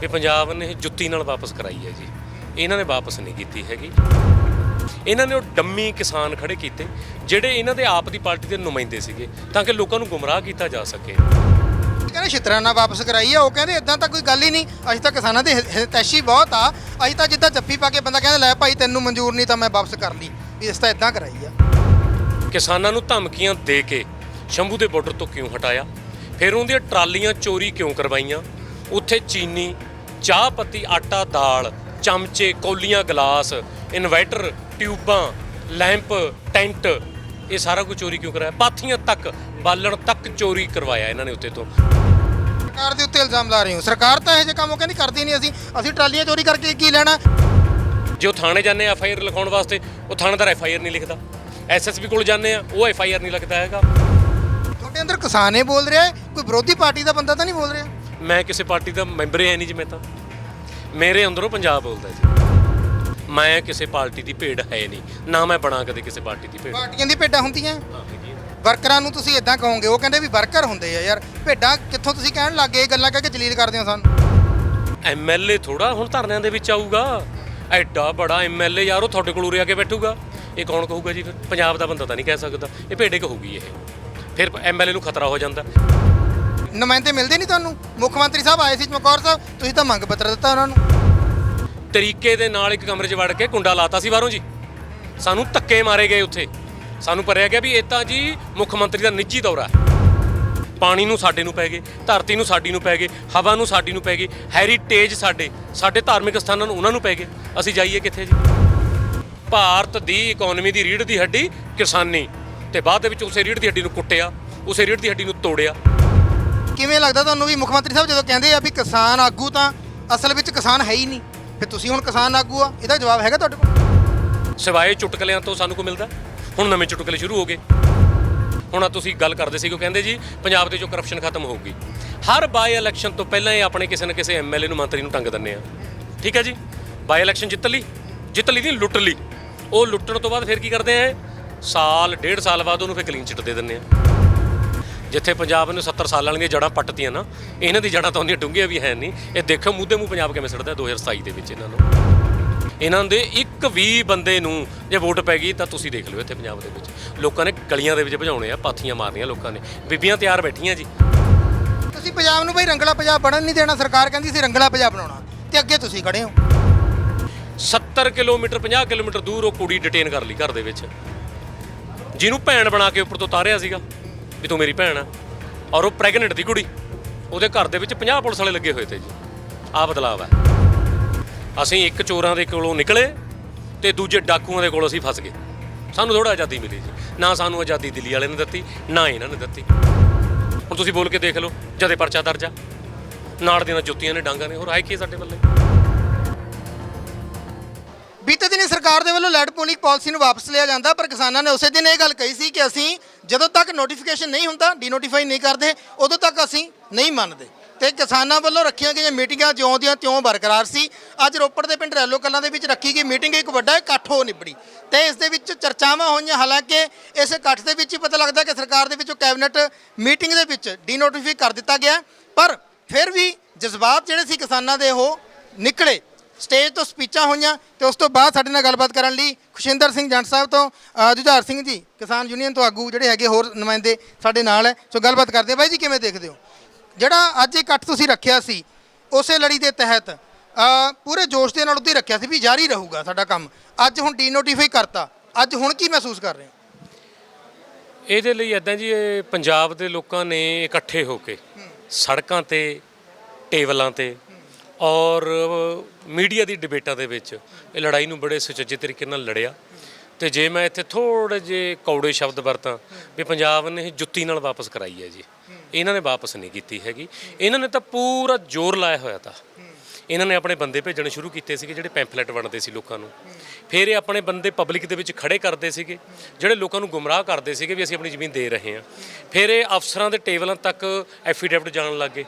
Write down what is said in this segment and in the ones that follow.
ਵੀ ਪੰਜਾਬ ਨੇ ਜੁੱਤੀ ਨਾਲ ਵਾਪਸ ਕਰਾਈ ਹੈ ਜੀ। ਇਹਨਾਂ ਨੇ ਵਾਪਸ ਨਹੀਂ ਕੀਤੀ ਹੈਗੀ। ਇਹਨਾਂ ਨੇ ਉਹ ਡੰਮੀ ਕਿਸਾਨ ਖੜੇ ਕੀਤੇ ਜਿਹੜੇ ਇਹਨਾਂ ਦੇ ਆਪ ਦੀ ਪਾਰਟੀ ਦੇ ਨੁਮਾਇੰਦੇ ਸੀਗੇ ਤਾਂ ਕਿ ਲੋਕਾਂ ਨੂੰ ਗੁੰਮਰਾਹ ਕੀਤਾ ਜਾ ਸਕੇ। ਕਹਿੰਦੇ ਸ਼ਿਤਰਾਨਾ ਵਾਪਸ ਕਰਾਈ ਆ ਉਹ ਕਹਿੰਦੇ ਇਦਾਂ ਤਾਂ ਕੋਈ ਗੱਲ ਹੀ ਨਹੀਂ। ਅਸੀਂ ਤਾਂ ਕਿਸਾਨਾਂ ਦੇ ਹਿਤੈਸ਼ੀ ਬਹੁਤ ਆ। ਅਸੀਂ ਤਾਂ ਜਿੱਦਾਂ ਜੱਫੀ ਪਾ ਕੇ ਬੰਦਾ ਕਹਿੰਦਾ ਲੈ ਭਾਈ ਤੈਨੂੰ ਮਨਜ਼ੂਰ ਨਹੀਂ ਤਾਂ ਮੈਂ ਵਾਪਸ ਕਰ ਲਈ। ਵੀ ਇਸ ਤਾਂ ਇਦਾਂ ਕਰਾਈ ਆ। ਕਿਸਾਨਾਂ ਨੂੰ ਧਮਕੀਆਂ ਦੇ ਕੇ ਸ਼ੰਭੂ ਦੇ ਬਾਰਡਰ ਤੋਂ ਕਿਉਂ ਹਟਾਇਆ? ਫਿਰ ਉਹਦੀਆਂ ਟਰਾਲੀਆਂ ਚੋਰੀ ਕਿਉਂ ਕਰਵਾਈਆਂ? ਉੱਥੇ ਚੀਨੀ ਚਾਹ ਪੱਤੀ ਆਟਾ ਦਾਲ ਚਮਚੇ ਕੌਲੀਆਂ ਗਲਾਸ ਇਨਵਰਟਰ ਟਿਊਬਾਂ ਲੈਂਪ ਟੈਂਟ ਇਹ ਸਾਰਾ ਕੁਝ ਚੋਰੀ ਕਿਉਂ ਕਰਾਇਆ? ਪਾਥੀਆਂ ਤੱਕ ਬਾਲਣ ਤੱਕ ਚੋਰੀ ਕਰਵਾਇਆ ਇਹਨਾਂ ਨੇ ਉੱਤੇ ਤੋਂ। ਸਰਕਾਰ ਦੇ ਉੱਤੇ ਇਲਜ਼ਾਮ ਲਾ ਰਹੇ ਹੋ। ਸਰਕਾਰ ਤਾਂ ਇਹੋ ਜਿਹੇ ਕੰਮ ਉਹ ਕਹਿੰਦੀ ਕਰਦੀ ਨਹੀਂ ਅਸੀਂ। ਅਸੀਂ ਟਰਾਲੀਆਂ ਚੋਰੀ ਕਰਕੇ ਕੀ ਲੈਣਾ? ਜੇ ਉਹ ਥਾਣੇ ਜਾਂਦੇ ਆ ਐਫ ਆਈ ਆਰ ਲਿਖਾਉਣ ਵਾਸਤੇ ਉਹ ਥਾਣੇਦਾਰ ਐਫ ਆਈ ਆਰ ਨਹੀਂ ਲਿਖਦਾ। ਐਸਐਸਪੀ ਕੋਲ ਜਾਂਦੇ ਆ ਉਹ ਐਫ ਆਈ ਆਰ ਨਹੀਂ ਲਿਖਦਾ ਹੈਗਾ। ਤੁਹਾਡੇ ਅੰਦਰ ਕਿਸਾਨ ਬੋਲ ਰਿਹਾ ਕੋਈ ਵਿਰੋਧੀ ਪਾਰਟੀ ਦਾ ਬੰਦਾ ਤਾਂ ਨਹੀਂ ਬੋਲ ਰਿਹਾ? ਮੈਂ ਕਿਸੇ ਪਾਰਟੀ ਦਾ ਮੈਂਬਰ ਹੀ ਨਹੀਂ ਜੀ ਮੈਂ ਤਾਂ। ਮੇਰੇ ਅੰਦਰੋਂ ਪੰਜਾਬ ਬੋਲਦਾ ਜੀ। ਮੈਂ ਕਿਸੇ ਪਾਰਟੀ ਦੀ ਭੇਡ ਹੈ ਨਹੀਂ। ਨਾ ਮੈਂ ਬਣਾ ਕਦੇ ਕਿਸੇ ਪਾਰਟੀ ਦੀ ਭੇਡ। ਪਾਰਟੀਆਂ ਦੀ ਭੇਡਾਂ ਹੁੰਦੀਆਂ? ਵਰਕਰਾਂ ਨੂੰ ਤੁਸੀਂ ਇਦਾਂ ਕਹੋਗੇ ਉਹ ਕਹਿੰਦੇ ਵੀ ਵਰਕਰ ਹੁੰਦੇ ਆ ਯਾਰ। ਭੇਡਾਂ ਕਿੱਥੋਂ ਤੁਸੀਂ ਕਹਿਣ ਲੱਗੇ ਇਹ ਗੱਲਾਂ ਕਹਿ ਕੇ ਜਲੀਲ ਕਰਦੇ ਹੋ ਸਾਨੂੰ? ਐਮਐਲਏ ਥੋੜਾ ਹੁਣ ਧਰਨਿਆਂ ਦੇ ਵਿੱਚ ਆਊਗਾ। ਐਡਾ ਬੜਾ ਐਮਐਲਏ ਯਾਰ ਉਹ ਤੁਹਾਡੇ ਕੋਲ ਉਰੇ ਆ ਕੇ ਬੈਠੂਗਾ। ਇਹ ਕੌਣ ਕਹੂਗਾ ਜੀ? ਫਿਰ ਪੰਜਾਬ ਦਾ ਬੰਦਾ ਤਾਂ ਨਹੀਂ ਕਹਿ ਸਕਦਾ। ਇਹ ਭੇਡੇ ਕਹੂਗੀ ਇਹ। ਫਿਰ ਐਮਐਲਏ ਨੂੰ ਖਤਰਾ ਹੋ ਜਾਂਦਾ। ਨੁਮਾਇੰਦੇ ਮਿਲਦੇ ਨਹੀਂ ਤੁਹਾਨੂੰ? ਮੁੱਖ ਮੰਤਰੀ ਸਾਹਿਬ ਆਏ ਸੀ ਚਮਕੌਰ ਸਾਹਿਬ, ਤੁਸੀਂ ਤਾਂ ਮੰਗ ਪੱਤਰ ਦਿੱਤਾ ਉਹਨਾਂ ਨੂੰ। ਤਰੀਕੇ ਦੇ ਨਾਲ ਇੱਕ ਕਮਰੇ 'ਚ ਵੜ ਕੇ ਕੁੰਡਾ ਲਾਤਾ ਸੀ ਬਾਹਰੋਂ ਜੀ। ਸਾਨੂੰ ਧੱਕੇ ਮਾਰੇ ਗਏ ਉੱਥੇ। ਸਾਨੂੰ ਪਰਿਆ ਗਿਆ ਵੀ ਇਹ ਤਾਂ ਜੀ ਮੁੱਖ ਮੰਤਰੀ ਦਾ ਨਿੱਜੀ ਦੌਰਾ ਹੈ। ਪਾਣੀ ਨੂੰ ਸਾਡੇ ਨੂੰ ਪੈ ਗਏ, ਧਰਤੀ ਨੂੰ ਸਾਡੀ ਨੂੰ ਪੈ ਗਏ, ਹਵਾ ਨੂੰ ਸਾਡੀ ਨੂੰ ਪੈ ਗਈ ਹੈਰੀਟੇਜ ਸਾਡੇ ਸਾਡੇ ਧਾਰਮਿਕ ਸਥਾਨਾਂ ਨੂੰ ਉਹਨਾਂ ਨੂੰ ਪੈ ਗਏ। ਅਸੀਂ ਜਾਈਏ ਕਿੱਥੇ ਜੀ? ਭਾਰਤ ਦੀ ਇਕਨੋਮੀ ਦੀ ਰੀੜ੍ਹ ਦੀ ਹੱਡੀ ਕਿਸਾਨੀ, ਤੇ ਬਾਅਦ ਦੇ ਵਿੱਚ ਉਸੇ ਰੀੜ੍ਹ ਦੀ ਹੱਡੀ ਨੂੰ ਕੁੱਟਿਆ, ਉਸੇ ਰੀੜ੍ਹ ਦੀ ਹੱਡੀ ਨੂੰ ਤੋੜਿਆ। ਕਿਵੇਂ ਲੱਗਦਾ ਤੁਹਾਨੂੰ ਵੀ ਮੁੱਖ ਮੰਤਰੀ ਸਾਹਿਬ ਜਦੋਂ ਕਹਿੰਦੇ ਆ ਵੀ ਕਿਸਾਨ ਆਗੂ ਤਾਂ ਅਸਲ ਵਿੱਚ ਕਿਸਾਨ ਹੈ ਹੀ ਨਹੀਂ, ਫਿਰ ਤੁਸੀਂ ਹੁਣ ਕਿਸਾਨ ਆਗੂ ਆ, ਇਹਦਾ ਜਵਾਬ ਹੈਗਾ ਤੁਹਾਡੇ ਕੋਲ? ਸਿਵਾਏ ਚੁਟਕਲਿਆਂ ਤੋਂ ਸਾਨੂੰ ਕੋ ਮਿਲਦਾ? ਹੁਣ ਨਵੇਂ ਚੁਟਕਲੇ ਸ਼ੁਰੂ ਹੋ ਗਏ। ਹੁਣ ਆ ਤੁਸੀਂ ਗੱਲ ਕਰਦੇ ਸੀ ਕਿ ਉਹ ਕਹਿੰਦੇ ਜੀ, ਪੰਜਾਬ ਦੇ ਚੋਂ ਕਰਪਸ਼ਨ ਖਤਮ ਹੋਊਗੀ, ਹਰ ਬਾਈ ਇਲੈਕਸ਼ਨ ਤੋਂ ਪਹਿਲਾਂ ਇਹ ਆਪਣੇ ਕਿਸੇ ਨਾ ਕਿਸੇ ਐਮਐਲਏ ਨੂੰ ਮੰਤਰੀ ਨੂੰ ਟੰਗ ਦਿੰਦੇ ਆ। ਠੀਕ ਹੈ ਜੀ? ਬਾਈ ਇਲੈਕਸ਼ਨ ਜਿੱਤ ਲਈ ਜਿੱਤ ਲਈ ਨਹੀਂ, ਲੁੱਟ ਲਈ। ਉਹ ਲੁੱਟਣ ਤੋਂ ਬਾਅਦ ਫਿਰ ਕੀ ਕਰਦੇ ਆ ਸਾਲ, ਡੇਢ ਸਾਲ ਬਾਅਦ ਉਹਨੂੰ ਫਿਰ ਕਲੀਨ ਚਿੱਟ ਦੇ ਦਿੰਦੇ ਆ। ਜਿੱਥੇ ਪੰਜਾਬ ਨੇ 70 ਸਾਲਾਂ ਦੀਆਂ ਜੜਾਂ ਪੱਟਤੀਆਂ ਨਾ ਇਹਨਾਂ ਦੀ ਜੜਾਂ ਤਾਂ ਉਹਦੀਆਂ ਡੂੰਘੀਆਂ ਵੀ ਹੈ ਨਹੀਂ। ਇਹ ਦੇਖੋ ਮੂਧੇ ਮੂੰਹ ਪੰਜਾਬ ਕਿਵੇਂ ਸੜਦਾ 2027 ਦੇ ਵਿੱਚ ਇਹਨਾਂ ਨੂੰ। ਇਹਨਾਂ ਦੇ ਇੱਕ ਵੀ ਬੰਦੇ ਨੂੰ ਜੇ ਵੋਟ ਪੈ ਗਈ ਤਾਂ ਤੁਸੀਂ ਦੇਖ ਲਿਓ ਇੱਥੇ ਪੰਜਾਬ ਦੇ ਵਿੱਚ। ਲੋਕਾਂ ਨੇ ਗਲੀਆਂ ਦੇ ਵਿੱਚ ਭਜਾਉਣੇ ਆ ਪਾਥੀਆਂ ਮਾਰਨੀਆਂ ਲੋਕਾਂ ਨੇ। ਬੀਬੀਆਂ ਤਿਆਰ ਬੈਠੀਆਂ ਜੀ। ਤੁਸੀਂ ਪੰਜਾਬ ਨੂੰ ਬਈ ਰੰਗਲਾ ਪੰਜਾਬ ਬਣਨ ਨਹੀਂ ਦੇਣਾ ਸਰਕਾਰ ਕਹਿੰਦੀ ਸੀ ਰੰਗਲਾ ਪੰਜਾਬ ਬਣਾਉਣਾ। ਤੇ ਅੱਗੇ ਤੁਸੀਂ ਖੜੇ ਹੋ। 70 ਕਿਲੋਮੀਟਰ 50 ਕਿਲੋਮੀਟਰ ਦੂਰ ਉਹ ਕੁੜੀ ਡਿਟੇਨ ਕਰ ਲਈ ਘਰ ਦੇ ਵਿੱਚ। ਜਿਹਨੂੰ ਭੈਣ ਬਣਾ ਕੇ ਉੱਪਰ ਤੋਂ ਉਤਾਰਿਆ ਸੀਗਾ। ਵੀ ਤੂੰ ਮੇਰੀ ਭੈਣ ਆ। ਔਰ ਉਹ ਪ੍ਰੈਗਨੈਂਟ ਦੀ ਕੁੜੀ। ਉਹਦੇ ਘਰ ਦੇ ਵਿੱਚ 50 ਪੁਲਿਸ ਵਾਲੇ ਲੱਗੇ ਹੋਏ ਤੇ ਜੀ। ਆਹ ਬਦਲਾਵ ਹੈ ਅਸੀਂ ਇੱਕ ਚੋਰਾਂ ਦੇ ਕੋਲੋਂ ਨਿਕਲੇ ਤੇ ਦੂਜੇ ਡਾਕੂਆਂ ਦੇ ਕੋਲੋਂ ਅਸੀਂ ਫਸ ਗਏ। ਸਾਨੂੰ ਥੋੜਾ ਆਜ਼ਾਦੀ ਮਿਲੀ ਜੀ। ਨਾ ਸਾਨੂੰ ਆਜ਼ਾਦੀ ਦਿੱਲੀ ਵਾਲੇ ਨੇ ਦਿੱਤੀ, ਨਾ ਇਹਨਾਂ ਨੇ ਦਿੱਤੀ। ਹੁਣ ਤੁਸੀਂ ਬੋਲ ਕੇ ਦੇਖ ਲਓ, ਜਦੇ ਪਰਚਾ ਦਰਜ ਆ। ਨਾਲ ਦੀਆਂ ਜੁੱਤੀਆਂ ਨੇ, ਡਾਂਗਾਂ ਨੇ, ਹੋਰ ਆਏ ਕੀ ਸਾਡੇ ਵੱਲੇ? ਕਿ ਸਰਕਾਰ ਦੇ ਵੱਲੋਂ ਲੈਡ ਪੋਲਿੰਗ ਪਾਲਿਸੀ ਨੂੰ ਵਾਪਸ ਲਿਆ ਜਾਂਦਾ, ਪਰ ਕਿਸਾਨਾਂ ਨੇ ਉਸੇ ਦਿਨ ਇਹ ਗੱਲ ਕਹੀ ਸੀ ਕਿ ਅਸੀਂ ਜਦੋਂ ਤੱਕ ਨੋਟੀਫਿਕੇਸ਼ਨ ਨਹੀਂ ਹੁੰਦਾ ਡੀਨੋਟੀਫਾਈ ਨਹੀਂ ਕਰਦੇ, ਉਦੋਂ ਤੱਕ ਅਸੀਂ ਨਹੀਂ ਮੰਨਦੇ। ਤੇ ਕਿਸਾਨਾਂ ਵੱਲੋਂ ਰੱਖੀਆਂ ਗਈਆਂ ਮੀਟਿੰਗਾਂ ਜਿਉਂ ਦੀਆਂ ਤਿਉਂ ਬਰਕਰਾਰ ਸੀ। ਅੱਜ ਰੋਪੜ ਦੇ ਪਿੰਡ ਰੈਲੋ ਕਲਾਂ ਦੇ ਵਿੱਚ ਰੱਖੀ ਗਈ ਮੀਟਿੰਗ ਇੱਕ ਵੱਡਾ ਇਕੱਠ ਹੋ ਨਿਬੜੀ। ਤੇ ਇਸ ਦੇ ਵਿੱਚ ਚਰਚਾਵਾਂ ਹੋਈਆਂ, ਹਾਲਾਂਕਿ ਇਸ ਇਕੱਠ ਦੇ ਵਿੱਚ ਹੀ ਪਤਾ ਲੱਗਦਾ ਕਿ ਸਰਕਾਰ ਦੇ ਵਿੱਚੋਂ ਕੈਬਨਿਟ ਮੀਟਿੰਗ ਦੇ ਵਿੱਚ ਡੀਨੋਟੀਫਾਈ ਕਰ ਦਿੱਤਾ ਗਿਆ। ਪਰ ਫਿਰ ਵੀ ਜਜ਼ਬਾਤ ਜਿਹੜੇ ਸੀ ਕਿਸਾਨਾਂ ਦੇ ਉਹ ਨਿਕਲੇ। ਸਟੇਜ ਤੋਂ ਸਪੀਚਾਂ ਹੋਈਆਂ ਤੇ ਉਸ ਤੋਂ ਬਾਅਦ ਸਾਡੇ ਨਾਲ ਗੱਲਬਾਤ ਕਰਨ ਲਈ ਖੁਸ਼ਿੰਦਰ ਸਿੰਘ ਜੰਟ ਸਾਹਿਬ ਤੋਂ ਅ, ਜੁਝਾਰ ਸਿੰਘ ਜੀ ਕਿਸਾਨ ਯੂਨੀਅਨ ਤੋਂ ਆਗੂ ਜਿਹੜੇ ਹੈਗੇ ਹੋਰ ਨੁਮਾਇੰਦੇ ਸਾਡੇ ਨਾਲ ਹੈ। ਸੋ ਗੱਲਬਾਤ ਕਰਦੇ ਹਾਂ। ਬਾਈ ਜੀ ਕਿਵੇਂ ਦੇਖਦੇ ਹੋ? ਜਿਹੜਾ ਅੱਜ ਇਕੱਠ ਤੁਸੀਂ ਰੱਖਿਆ ਸੀ ਉਸੇ ਲੜੀ ਦੇ ਤਹਿਤ ਅ, ਪੂਰੇ ਜੋਸ਼ ਦੇ ਨਾਲ ਉੱਤੇ ਰੱਖਿਆ ਸੀ ਵੀ ਜਾਰੀ ਰਹੂਗਾ ਸਾਡਾ ਕੰਮ। ਅੱਜ ਹੁਣ ਡੀਨੋਟੀਫਾਈ ਕਰਤਾ। ਅੱਜ ਹੁਣ ਕੀ ਮਹਿਸੂਸ ਕਰ ਰਹੇ ਹੋ? ਇਹਦੇ ਲਈ ਇਦਾਂ ਜੀ ਇਹ ਪੰਜਾਬ ਦੇ ਲੋਕਾਂ ਨੇ ਇਕੱਠੇ ਹੋ ਕੇ ਸੜਕਾਂ ਤੇ ਟੇਬਲਾਂ ਤੇ ਔਰ ਮੀਡੀਆ ਦੀ ਡਿਬੇਟਾਂ ਦੇ ਵਿੱਚ ਇਹ ਲੜਾਈ ਨੂੰ ਬੜੇ ਸੁਚੱਜੇ ਤਰੀਕੇ ਨਾਲ ਲੜਿਆ। ਤੇ ਜੇ ਮੈਂ ਇੱਥੇ ਥੋੜੇ ਜੇ ਕੌੜੇ ਸ਼ਬਦ ਵਰਤਾਂ ਵੀ ਪੰਜਾਬ ਨੇ ਇਹ ਜੁੱਤੀ ਨਾਲ ਵਾਪਸ ਕਰਾਈ ਹੈ ਜੀ। ਇਹਨਾਂ ਨੇ ਵਾਪਸ ਨਹੀਂ ਕੀਤੀ ਹੈਗੀ। ਇਹਨਾਂ ਨੇ ਤਾਂ ਪੂਰਾ ਜ਼ੋਰ ਲਾਇਆ ਹੋਇਆ ਤਾਂ। ਇਹਨਾਂ ਨੇ ਆਪਣੇ ਬੰਦੇ ਭੇਜਣੇ ਸ਼ੁਰੂ ਕੀਤੇ ਸੀਗੇ ਜਿਹੜੇ ਪੈਂਫਲੇਟ ਵੰਡਦੇ ਸੀ ਲੋਕਾਂ ਨੂੰ। ਫਿਰ ਇਹ ਆਪਣੇ ਬੰਦੇ ਪਬਲਿਕ ਦੇ ਵਿੱਚ ਖੜੇ ਕਰਦੇ ਸੀਗੇ, ਜਿਹੜੇ ਲੋਕਾਂ ਨੂੰ ਗੁੰਮਰਾਹ ਕਰਦੇ ਸੀਗੇ ਵੀ ਅਸੀਂ ਆਪਣੀ ਜ਼ਮੀਨ ਦੇ ਰਹੇ ਹਾਂ। ਫਿਰ ਇਹ ਅਫਸਰਾਂ ਦੇ ਟੇਬਲਾਂ ਤੱਕ ਐਫੀਡੇਵਿਟ ਜਾਣ ਲੱਗੇ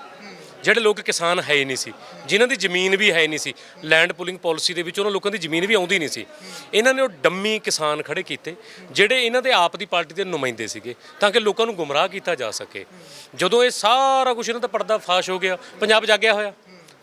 ਜਿਹੜੇ ਲੋਕ ਕਿਸਾਨ ਹੈ ਹੀ ਨਹੀਂ ਸੀ, ਜਿਨ੍ਹਾਂ ਦੀ ਜ਼ਮੀਨ ਵੀ ਹੈ ਨਹੀਂ ਸੀ ਲੈਂਡ ਪੁਲਿੰਗ ਪਾਲਿਸੀ ਦੇ ਵਿੱਚ ਉਹਨਾਂ ਲੋਕਾਂ ਦੀ ਜ਼ਮੀਨ ਵੀ ਆਉਂਦੀ ਨਹੀਂ ਸੀ। ਇਹਨਾਂ ਨੇ ਉਹ ਡੰਮੀ ਕਿਸਾਨ ਖੜੇ ਕੀਤੇ, ਜਿਹੜੇ ਇਹਨਾਂ ਦੇ ਆਪ ਦੀ ਪਾਰਟੀ ਦੇ ਨੁਮਾਇੰਦੇ ਸੀਗੇ, ਤਾਂ ਕਿ ਲੋਕਾਂ ਨੂੰ ਗੁੰਮਰਾਹ ਕੀਤਾ ਜਾ ਸਕੇ। ਜਦੋਂ ਇਹ ਸਾਰਾ ਕੁਝ ਇਹਨਾਂ ਦਾ ਪਰਦਾ ਫਾਸ਼ ਹੋ ਗਿਆ, ਪੰਜਾਬ ਜਾਗਿਆ ਹੋਇਆ।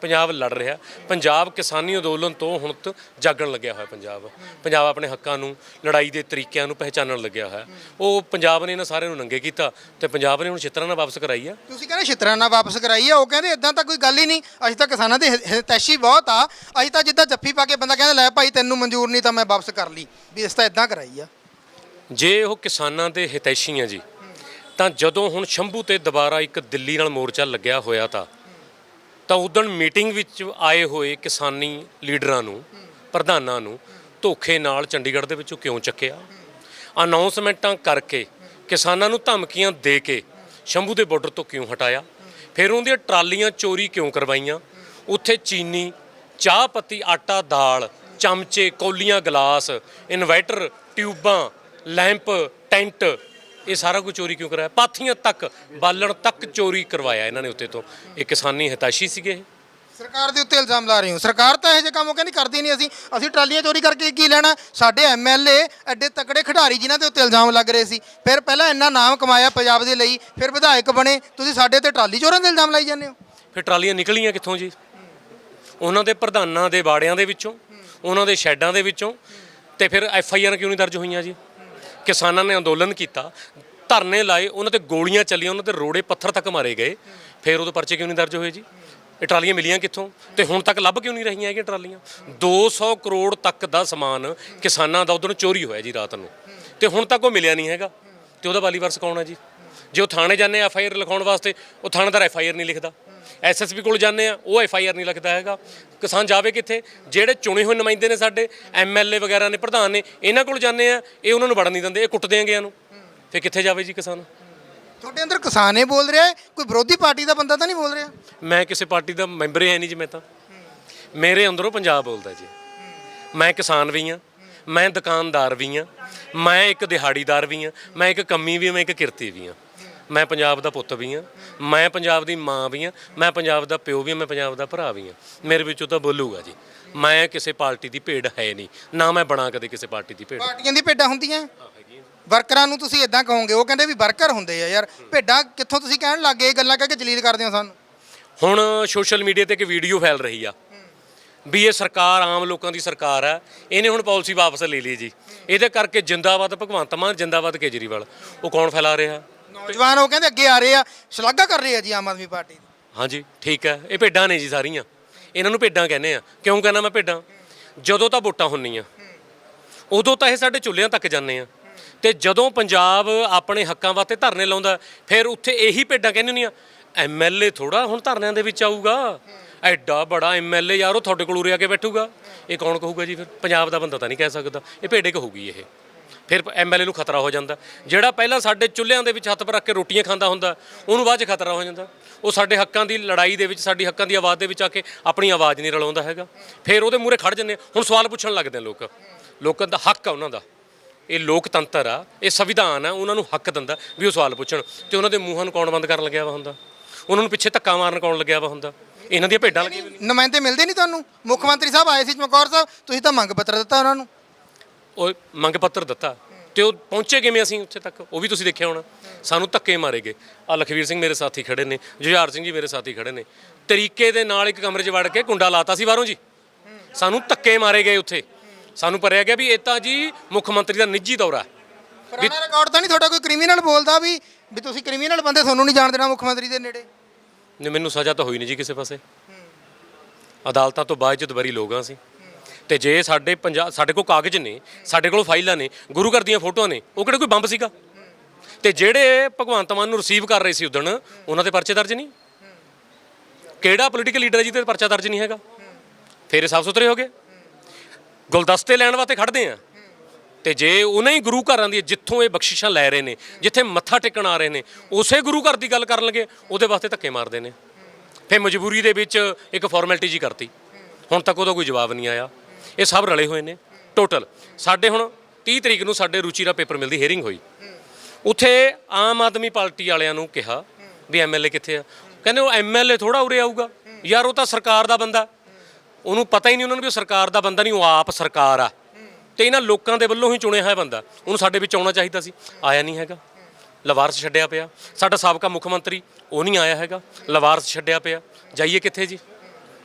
ਪੰਜਾਬ ਲੜ ਰਿਹਾ। ਪੰਜਾਬ ਕਿਸਾਨੀ ਅੰਦੋਲਨ ਤੋਂ ਹੁਣ ਤ ਜਾਗਣ ਲੱਗਿਆ ਹੋਇਆ ਪੰਜਾਬ। ਪੰਜਾਬ ਆਪਣੇ ਹੱਕਾਂ ਨੂੰ ਲੜਾਈ ਦੇ ਤਰੀਕਿਆਂ ਨੂੰ ਪਹਿਚਾਨਣ ਲੱਗਿਆ ਹੋਇਆ। ਉਹ ਪੰਜਾਬ ਨੇ ਇਹਨਾਂ ਸਾਰਿਆਂ ਨੂੰ ਨੰਗੇ ਕੀਤਾ ਤੇ ਪੰਜਾਬ ਨੇ ਹੁਣ ਛਿੱਤਰਾਂ ਨਾਲ ਵਾਪਸ ਕਰਾਈ ਆ। ਤੁਸੀਂ ਕਹਿੰਦੇ ਛਿੱਤਰਾਂ ਨਾਲ ਵਾਪਸ ਕਰਾਈ ਆ ਉਹ ਕਹਿੰਦੇ ਇਦਾਂ ਤਾਂ ਕੋਈ ਗੱਲ ਹੀ ਨਹੀਂ। ਅਸੀਂ ਤਾਂ ਕਿਸਾਨਾਂ ਦੇ ਹਿਤੈਸ਼ੀ ਬਹੁਤ ਆ। ਅਸੀਂ ਤਾਂ ਜਿੱਦਾਂ ਜੱਫੀ ਪਾ ਕੇ ਬੰਦਾ ਕਹਿੰਦਾ ਲੈ ਭਾਈ ਤੈਨੂੰ ਮਨਜ਼ੂਰ ਨਹੀਂ ਤਾਂ ਮੈਂ ਵਾਪਸ ਕਰ ਲਈ। ਵੀ ਇਸ ਤਾਂ ਇਦਾਂ ਕਰਾਈ ਆ। ਜੇ ਉਹ ਕਿਸਾਨਾਂ ਦੇ ਹਿਤੈਸ਼ੀ ਆ ਜੀ ਤਾਂ ਜਦੋਂ ਹੁਣ ਸ਼ੰਭੂ ਤੇ ਦੁਬਾਰਾ ਇੱਕ ਦਿੱਲੀ ਨਾਲ ਮੋਰਚਾ ਲੱਗਿਆ ਹੋਇਆ ਤਾਂ ਤਾਂ ਉਦੋਂ ਮੀਟਿੰਗ ਵਿੱਚ ਆਏ ਹੋਏ ਕਿਸਾਨੀ ਲੀਡਰਾਂ ਨੂੰ, ਪ੍ਰਧਾਨਾਂ ਨੂੰ ਧੋਖੇ ਨਾਲ ਚੰਡੀਗੜ੍ਹ ਦੇ ਵਿੱਚੋਂ ਕਿਉਂ ਚੱਕਿਆ? ਅਨਾਉਂਸਮੈਂਟਾਂ ਕਰਕੇ ਕਿਸਾਨਾਂ ਨੂੰ ਧਮਕੀਆਂ ਦੇ ਕੇ ਸ਼ੰਭੂ ਦੇ ਬਾਰਡਰ ਤੋਂ ਕਿਉਂ ਹਟਾਇਆ? ਫਿਰ ਉਹਦੀਆਂ ਟਰਾਲੀਆਂ ਚੋਰੀ ਕਿਉਂ ਕਰਵਾਈਆਂ? ਉੱਥੇ ਚੀਨੀ ਚਾਹ ਪੱਤੀ, ਆਟਾ, ਦਾਲ, ਚਮਚੇ, ਕੌਲੀਆਂ, ਗਲਾਸ, ਇਨਵਰਟਰ, ਟਿਊਬਾਂ, ਲੈਂਪ, ਟੈਂਟ ਇਹ ਸਾਰਾ ਕੁਝ ਚੋਰੀ ਕਿਉਂ ਕਰਾਇਆ? ਪਾਥੀਆਂ ਤੱਕ ਬਾਲਣ ਤੱਕ ਚੋਰੀ ਕਰਵਾਇਆ ਇਹਨਾਂ ਨੇ ਉੱਤੇ ਤੋਂ। ਇਹ ਕਿਸਾਨੀ ਹਿਤਾਸ਼ੀ ਸੀਗੇ ਇਹ। ਸਰਕਾਰ ਦੇ ਉੱਤੇ ਇਲਜ਼ਾਮ ਲਾ ਰਹੇ ਹੋ। ਸਰਕਾਰ ਤਾਂ ਇਹੋ ਜਿਹੇ ਕੰਮ ਉਹ ਕਹਿੰਦੀ ਕਰਦੀ ਨਹੀਂ ਅਸੀਂ ਅਸੀਂ ਟਰਾਲੀਆਂ ਚੋਰੀ ਕਰਕੇ ਕੀ ਲੈਣਾ? ਸਾਡੇ ਐਮਐਲਏ ਐਡੇ ਤਕੜੇ ਖਿਡਾਰੀ ਜਿਨ੍ਹਾਂ ਦੇ ਉੱਤੇ ਇਲਜ਼ਾਮ ਲੱਗ ਰਹੇ ਸੀ। ਫਿਰ ਪਹਿਲਾਂ ਇੰਨਾ ਨਾਮ ਕਮਾਇਆ ਪੰਜਾਬ ਦੇ ਲਈ ਫਿਰ ਵਿਧਾਇਕ ਬਣੇ। ਤੁਸੀਂ ਸਾਡੇ ਤੇ ਟਰਾਲੀ ਚੋਰਾਂ ਦੇ ਇਲਜ਼ਾਮ ਲਾਈ ਜਾਂਦੇ ਹੋ। ਫਿਰ ਟਰਾਲੀਆਂ ਨਿਕਲੀਆਂ ਕਿੱਥੋਂ ਜੀ? ਉਹਨਾਂ ਦੇ ਪ੍ਰਧਾਨਾਂ ਦੇ ਬਾੜਿਆਂ ਦੇ ਵਿੱਚੋਂ ਉਹਨਾਂ ਦੇ ਸ਼ੈੱਡਾਂ ਦੇ ਵਿੱਚੋਂ ਤੇ ਫਿਰ ਐਫ ਆਈ ਆਰ ਕਿਉਂ ਨਹੀਂ ਦਰਜ ਹੋਈਆਂ ਜੀ? ਕਿਸਾਨਾਂ ਨੇ ਅੰਦੋਲਨ ਕੀਤਾ, ਧਰਨੇ ਲਾਏ, ਉਹਨਾਂ ਤੇ ਗੋਲੀਆਂ ਚੱਲੀਆਂ, ਉਹਨਾਂ ਤੇ ਰੋੜੇ ਪੱਥਰ ਤੱਕ ਮਾਰੇ ਗਏ। ਫਿਰ ਉਹਦੇ ਪਰਚੇ ਕਿਉਂ ਨਹੀਂ ਦਰਜ ਹੋਏ ਜੀ? ਇਹ ਟਰਾਲੀਆਂ ਮਿਲੀਆਂ ਕਿੱਥੋਂ? ਤੇ ਹੁਣ ਤੱਕ ਲੱਭ ਕਿਉਂ ਨਹੀਂ ਰਹੀਆਂ ਹੈਗੀਆਂ ਟਰਾਲੀਆਂ? 200 ਕਰੋੜ ਤੱਕ ਦਾ ਸਮਾਨ ਕਿਸਾਨਾਂ ਦਾ ਉਧਰੋਂ ਚੋਰੀ ਹੋਇਆ ਜੀ ਰਾਤ ਨੂੰ। ਤੇ ਹੁਣ ਤੱਕ ਉਹ ਮਿਲਿਆ ਨਹੀਂ ਹੈਗਾ। ਤੇ ਉਹਦਾ ਵਾਲੀਵਾਰਸ ਕੌਣ ਹੈ ਜੀ? ਜੇ ਉਹ ਥਾਣੇ ਜਾਂਦੇ ਐਫ ਆਈ ਆਰ ਲਿਖਾਉਣ ਵਾਸਤੇ, ਉਹ ਥਾਣੇਦਾਰ ਐਫ ਆਈ ਆਰ ਨਹੀਂ ਲਿਖਦਾ। ਐਸਐਸਪੀ ਕੋਲ ਜਾਂਦੇ ਆ ਉਹ ਐਫ ਆਈ ਆਰ ਨਹੀਂ ਲਿਖਦਾ ਹੈਗਾ। ਕਿਸਾਨ ਜਾਵੇ ਕਿੱਥੇ? ਜਿਹੜੇ ਚੁਣੇ ਹੋਏ ਨੁਮਾਇੰਦੇ ਨੇ ਸਾਡੇ ਐਮਐਲਏ ਵਗੈਰਾ ਨੇ ਪ੍ਰਧਾਨ ਨੇ ਇਹਨਾਂ ਕੋਲ ਜਾਂਦੇ ਆ ਇਹ ਉਹਨਾਂ ਨੂੰ ਵੜਨ ਨਹੀਂ ਦਿੰਦੇ ਇਹ ਕੁੱਟਦੇ ਆਂਗੇ ਨੂੰ ਫਿਰ ਕਿੱਥੇ ਜਾਵੇ ਜੀ ਕਿਸਾਨ? ਤੁਹਾਡੇ ਅੰਦਰ ਕਿਸਾਨ ਇਹ ਬੋਲ ਰਿਹਾ ਕੋਈ ਵਿਰੋਧੀ ਪਾਰਟੀ ਦਾ ਬੰਦਾ ਤਾਂ ਨਹੀਂ ਬੋਲ ਰਿਹਾ? ਮੈਂ ਕਿਸੇ ਪਾਰਟੀ ਦਾ ਮੈਂਬਰ ਹੀ ਹੈ ਨਹੀਂ ਜੀ ਮੈਂ ਤਾਂ। ਮੇਰੇ ਅੰਦਰੋਂ ਪੰਜਾਬ ਬੋਲਦਾ ਜੀ। ਮੈਂ ਕਿਸਾਨ ਵੀ ਹਾਂ ਮੈਂ ਦੁਕਾਨਦਾਰ ਵੀ ਹਾਂ ਮੈਂ ਇੱਕ ਦਿਹਾੜੀਦਾਰ ਵੀ ਹਾਂ ਮੈਂ ਇੱਕ ਕੰਮੀ ਵੀ ਹਾਂ ਮੈਂ ਇੱਕ ਕਿਰਤੀ ਵੀ ਹਾਂ। ਮੈਂ ਪੰਜਾਬ ਦਾ ਪੁੱਤ ਵੀ ਹਾਂ ਮੈਂ ਪੰਜਾਬ ਦੀ ਮਾਂ ਵੀ ਹਾਂ ਮੈਂ ਪੰਜਾਬ ਦਾ ਪਿਓ ਵੀ ਹਾਂ ਮੈਂ ਪੰਜਾਬ ਦਾ ਭਰਾ ਵੀ ਹਾਂ। ਮੇਰੇ ਵਿੱਚੋਂ ਤਾਂ ਬੋਲੂਗਾ ਜੀ ਮੈਂ ਕਿਸੇ ਪਾਰਟੀ ਦੀ ਭੇਡ ਹੈ ਨਹੀਂ ਨਾ ਮੈਂ ਬਣਾ ਕਦੇ ਕਿਸੇ ਪਾਰਟੀ ਦੀ ਭੇਡ। ਪਾਰਟੀਆਂ ਦੀ ਭੇਡਾਂ ਹੁੰਦੀਆਂ? ਵਰਕਰਾਂ ਨੂੰ ਤੁਸੀਂ ਇਦਾਂ ਕਹੋਗੇ ਉਹ ਕਹਿੰਦੇ ਵੀ ਵਰਕਰ ਹੁੰਦੇ ਆ ਯਾਰ ਭੇਡਾਂ ਕਿੱਥੋਂ ਤੁਸੀਂ ਕਹਿਣ ਲੱਗੇ ਇਹ ਗੱਲਾਂ ਕਹਿ ਕੇ ਜਲੀਲ ਕਰਦੇ ਹੋ ਸਾਨੂੰ? ਹੁਣ ਸੋਸ਼ਲ ਮੀਡੀਆ ਤੇ ਇੱਕ ਵੀਡੀਓ ਫੈਲ ਰਹੀ ਆ ਵੀ ਇਹ ਸਰਕਾਰ ਆਮ ਲੋਕਾਂ ਦੀ ਸਰਕਾਰ ਆ ਇਹਨੇ ਹੁਣ ਪਾਲਿਸੀ ਵਾਪਸ ਲੈ ਲਈ ਜੀ। ਇਹਦੇ ਕਰਕੇ ਜਿੰਦਾਬਾਦ ਭਗਵੰਤ ਮਾਨ ਜਿੰਦਾਬਾਦ ਕੇਜਰੀਵਾਲ ਉਹ ਕੌਣ ਫੈਲਾ ਰਿਹਾ? ਨੌਜਵਾਨ ਉਹ ਕਹਿੰਦੇ ਅੱਗੇ ਆ ਰਹੇ ਆ, ਸ਼ਲਾਘਾ ਕਰ ਰਹੇ ਆ ਜੀ ਆਮ ਆਦਮੀ ਪਾਰਟੀ ਦੀ। ਹਾਂਜੀ, ਠੀਕ ਹੈ। ਇਹ ਭੇਡਾਂ ਨੇ ਜੀ ਸਾਰੀਆਂ। ਇਹਨਾਂ ਨੂੰ ਭੇਡਾਂ ਕਹਿੰਦੇ ਆ। ਕਿਉਂ ਕਹਿੰਦਾ ਮੈਂ ਭੇਡਾਂ? ਜਦੋਂ ਤਾਂ ਵੋਟਾਂ ਹੁੰਦੀਆਂ। ਉਦੋਂ ਤਾਂ ਇਹ ਸਾਡੇ ਚੁੱਲ੍ਹਿਆਂ ਤੱਕ ਜਾਂਦੇ ਆ। ਤੇ ਜਦੋਂ ਪੰਜਾਬ ਆਪਣੇ ਹੱਕਾਂ ਵਾਸਤੇ ਧਰਨੇ ਲਾਉਂਦਾ, ਫਿਰ ਉੱਥੇ ਇਹੀ ਭੇਡਾਂ ਕਹਿੰਦੇ ਹੁੰਦੀਆਂ ਐਮਐਲਏ ਥੋੜਾ ਹੁਣ ਧਰਨਿਆਂ ਦੇ ਵਿੱਚ ਆਊਗਾ। ਐਡਾ ਬੜਾ ਐਮਐਲਏ ਯਾਰ, ਉਹ ਤੁਹਾਡੇ ਕੋਲ ਉਰੇ ਆ ਕੇ ਬੈਠੂਗਾ। ਇਹ ਕੌਣ ਕਹੂਗਾ ਜੀ ਫਿਰ? ਪੰਜਾਬ ਦਾ ਬੰਦਾ ਤਾਂ ਨਹੀਂ ਕਹਿ ਸਕਦਾ। ਇਹ ਭੇਡੇ ਕਹੂਗੀ ਇਹ। ਫਿਰ ਐਮਐਲਏ ਨੂੰ ਖਤਰਾ ਹੋ ਜਾਂਦਾ। ਜਿਹੜਾ ਪਹਿਲਾਂ ਸਾਡੇ ਚੁੱਲ੍ਹਿਆਂ ਦੇ ਵਿੱਚ ਹੱਥ ਪਰ ਰੱਖ ਕੇ ਰੋਟੀਆਂ ਖਾਂਦਾ ਹੁੰਦਾ ਉਹਨੂੰ ਬਾਅਦ 'ਚ ਖਤਰਾ ਹੋ ਜਾਂਦਾ। ਉਹ ਸਾਡੇ ਹੱਕਾਂ ਦੀ ਲੜਾਈ ਦੇ ਵਿੱਚ ਸਾਡੀ ਹੱਕਾਂ ਦੀ ਆਵਾਜ਼ ਦੇ ਵਿੱਚ ਆ ਕੇ ਆਪਣੀ ਆਵਾਜ਼ ਨਹੀਂ ਰਲਾਉਂਦਾ ਹੈਗਾ। ਫਿਰ ਉਹਦੇ ਮੂਹਰੇ ਖੜ ਜੰਨੇ ਹੁਣ ਸਵਾਲ ਪੁੱਛਣ ਲੱਗਦੇ ਲੋਕ। ਲੋਕਾਂ ਦਾ ਹੱਕ ਆ ਉਹਨਾਂ ਦਾ। ਇਹ ਲੋਕਤੰਤਰ ਆ ਇਹ ਸੰਵਿਧਾਨ ਆ ਉਹਨਾਂ ਨੂੰ ਹੱਕ ਦਿੰਦਾ ਵੀ ਉਹ ਸਵਾਲ ਪੁੱਛਣ। ਤੇ ਉਹਨਾਂ ਦੇ ਮੂੰਹਾਂ ਨੂੰ ਕੌਣ ਬੰਦ ਕਰਨ ਲੱਗਿਆ ਵਾ ਹੁੰਦਾ? ਉਹਨਾਂ ਨੂੰ ਪਿੱਛੇ ਧੱਕਾ ਮਾਰਨ ਕੌਣ ਲੱਗਿਆ ਵਾ ਹੁੰਦਾ? ਇਹਨਾਂ ਦੀਆਂ ਭੇਡਾਂ ਲੱਗੀਆਂ। ਨੁਮਾਇੰਦੇ ਮਿਲਦੇ ਨਹੀਂ ਤੁਹਾਨੂੰ? ਮੁੱਖ ਮੰਤਰੀ ਸਾਹਿਬ ਆਏ ਸੀ ਚਮਕੌਰ ਸਾਹਿਬ ਤੁਸੀਂ ਤਾਂ ਮੰਗ ਪੱਤਰ ਦਿੱਤਾ ਉਹਨਾਂ ਨੂੰ। ਉਹ ਮੰਗ ਪੱਤਰ ਦਿੱਤਾ। ਤੇ ਉਹ ਪਹੁੰਚੇ ਕਿਵੇਂ ਅਸੀਂ ਉੱਥੇ ਤੱਕ? ਉਹ ਵੀ ਤੁਸੀਂ ਦੇਖਿਆ ਹੋਣਾ। ਸਾਨੂੰ ਧੱਕੇ ਮਾਰੇ ਗਏ। ਆ ਲਖਵੀਰ ਸਿੰਘ ਮੇਰੇ ਸਾਥੀ ਖੜੇ ਨੇ ਜੁਝਾਰ ਸਿੰਘ ਜੀ ਮੇਰੇ ਸਾਥੀ ਖੜੇ ਨੇ। ਤਰੀਕੇ ਦੇ ਨਾਲ ਇੱਕ ਕਮਰੇ 'ਚ ਵੜ ਕੇ ਕੁੰਡਾ ਲਾਤਾ ਸੀ ਬਾਹਰੋਂ ਜੀ। ਸਾਨੂੰ ਧੱਕੇ ਮਾਰੇ ਗਏ ਉੱਥੇ। ਸਾਨੂੰ ਪਰਿਆ ਗਿਆ ਵੀ ਇਹ ਤਾਂ ਜੀ ਮੁੱਖ ਮੰਤਰੀ ਦਾ ਨਿੱਜੀ ਦੌਰਾ। ਪੁਰਾਣਾ ਰਿਕਾਰਡ ਤਾਂ ਨਹੀਂ ਤੁਹਾਡਾ ਕੋਈ ਕ੍ਰਿਮੀਨਲ ਬੋਲਦਾ ਵੀ ਵੀ ਤੁਸੀਂ ਕ੍ਰਿਮੀਨਲ ਬੰਦੇ ਤੁਹਾਨੂੰ ਨਹੀਂ ਜਾਣ ਦੇਣਾ ਮੁੱਖ ਮੰਤਰੀ ਦੇ ਨੇੜੇ? ਨੇ ਮੈਨੂੰ ਸਜ਼ਾ ਤਾਂ ਹੋਈ ਨਹੀਂ ਜੀ ਕਿਸੇ ਪਾਸੇ। ਅਦਾਲਤਾਂ ਤੋਂ ਬਾਅਦ ਜਦ ਬਰੀ ਲੋਕਾਂ ਸੀ। ਤੇ ਜੇ ਸਾਡੇ ਪੰਜਾਬ ਸਾਡੇ ਕੋਲ ਕਾਗਜ਼ ਨੇ, ਸਾਡੇ ਕੋਲ ਫਾਈਲਾਂ ਨੇ, ਗੁਰੂ ਘਰ ਦੀਆਂ ਫੋਟੋਆਂ ਨੇ, ਉਹ ਕਿਹੜਾ ਕੋਈ ਬੰਬ ਸੀਗਾ? ਤੇ ਜਿਹੜੇ ਭਗਵੰਤ ਮਾਨ ਨੂੰ ਰਿਸੀਵ ਕਰ ਰਹੇ ਸੀ ਉਦਣ, ਉਹਨਾਂ 'ਤੇ ਪਰਚੇ ਦਰਜ ਨਹੀਂ? ਕਿਹੜਾ ਪੋਲੀਟੀਕਲ ਲੀਡਰ ਹੈ ਜਿਹਦੇ ਤੇ ਪਰਚਾ ਦਰਜ ਨਹੀਂ ਹੈਗਾ? ਫਿਰ ਇਹ ਸਾਫ਼ ਸੁਥਰੇ ਹੋ ਗਏ। ਗੁਲਦਸਤੇ ਲੈਣ ਵਾਸਤੇ ਖੜਦੇ ਆ। ਤੇ ਜੇ ਉਹਨਾਂ ਹੀ ਗੁਰੂ ਘਰਾਂ ਦੀ ਜਿੱਥੋਂ ਇਹ ਬਖਸ਼ਿਸ਼ਾਂ ਲੈ ਰਹੇ ਨੇ, ਜਿੱਥੇ ਮੱਥਾ ਟੇਕਣ ਆ ਰਹੇ ਨੇ, ਉਸੇ ਗੁਰੂ ਘਰ ਦੀ ਗੱਲ ਕਰਨ ਲੱਗੇ, ਉਹਦੇ ਵਾਸਤੇ ਧੱਕੇ ਮਾਰਦੇ ਨੇ। ਫਿਰ ਮਜਬੂਰੀ ਦੇ ਵਿੱਚ ਇੱਕ ਫਾਰਮੈਲਿਟੀ ਜੀ ਕਰਤੀ। ਹੁਣ ਤੱਕ ਉਹਦਾ ਕੋਈ ਜਵਾਬ ਨਹੀਂ ਆਇਆ। ਇਹ ਸਭ ਰਲੇ ਹੋਏ ਨੇ ਟੋਟਲ ਸਾਡੇ ਹੁਣ 30 ਤਰੀਕ ਨੂੰ ਸਾਡੇ ਰੁਚੀ ਦਾ ਪੇਪਰ ਮਿਲਦੀ ਹੀਅਰਿੰਗ ਹੋਈ। ਉੱਥੇ ਆਮ ਆਦਮੀ ਪਾਰਟੀ ਵਾਲਿਆਂ ਨੂੰ ਕਿਹਾ ਵੀ ਐਮਐਲਏ ਕਿੱਥੇ ਆ। ਕਹਿੰਦੇ ਉਹ ਐਮਐਲਏ ਥੋੜਾ ਉਰੇ ਆਊਗਾ। ਯਾਰ ਉਹ ਤਾਂ ਸਰਕਾਰ ਦਾ ਬੰਦਾ। ਉਹਨੂੰ ਪਤਾ ਹੀ ਨਹੀਂ ਉਹਨਾਂ ਨੂੰ ਵੀ ਉਹ ਸਰਕਾਰ ਦਾ ਬੰਦਾ ਨਹੀਂ, ਉਹ ਆਪ ਸਰਕਾਰ ਆ। ਤੇ ਇਹਨਾਂ ਲੋਕਾਂ ਦੇ ਵੱਲੋਂ ਹੀ ਚੁਣਿਆ ਹੋਇਆ ਬੰਦਾ। ਉਹਨੂੰ ਸਾਡੇ ਵਿੱਚ ਆਉਣਾ ਚਾਹੀਦਾ ਸੀ। ਆਇਆ ਨਹੀਂ ਹੈਗਾ। ਲਵਾਰਸ ਛੱਡਿਆ ਪਿਆ। ਸਾਡਾ ਸਾਬਕਾ ਮੁੱਖ ਮੰਤਰੀ, ਉਹ ਨਹੀਂ ਆਇਆ ਹੈਗਾ। ਲਵਾਰਸ ਛੱਡਿਆ ਪਿਆ। ਜਾਈਏ ਕਿੱਥੇ ਜੀ?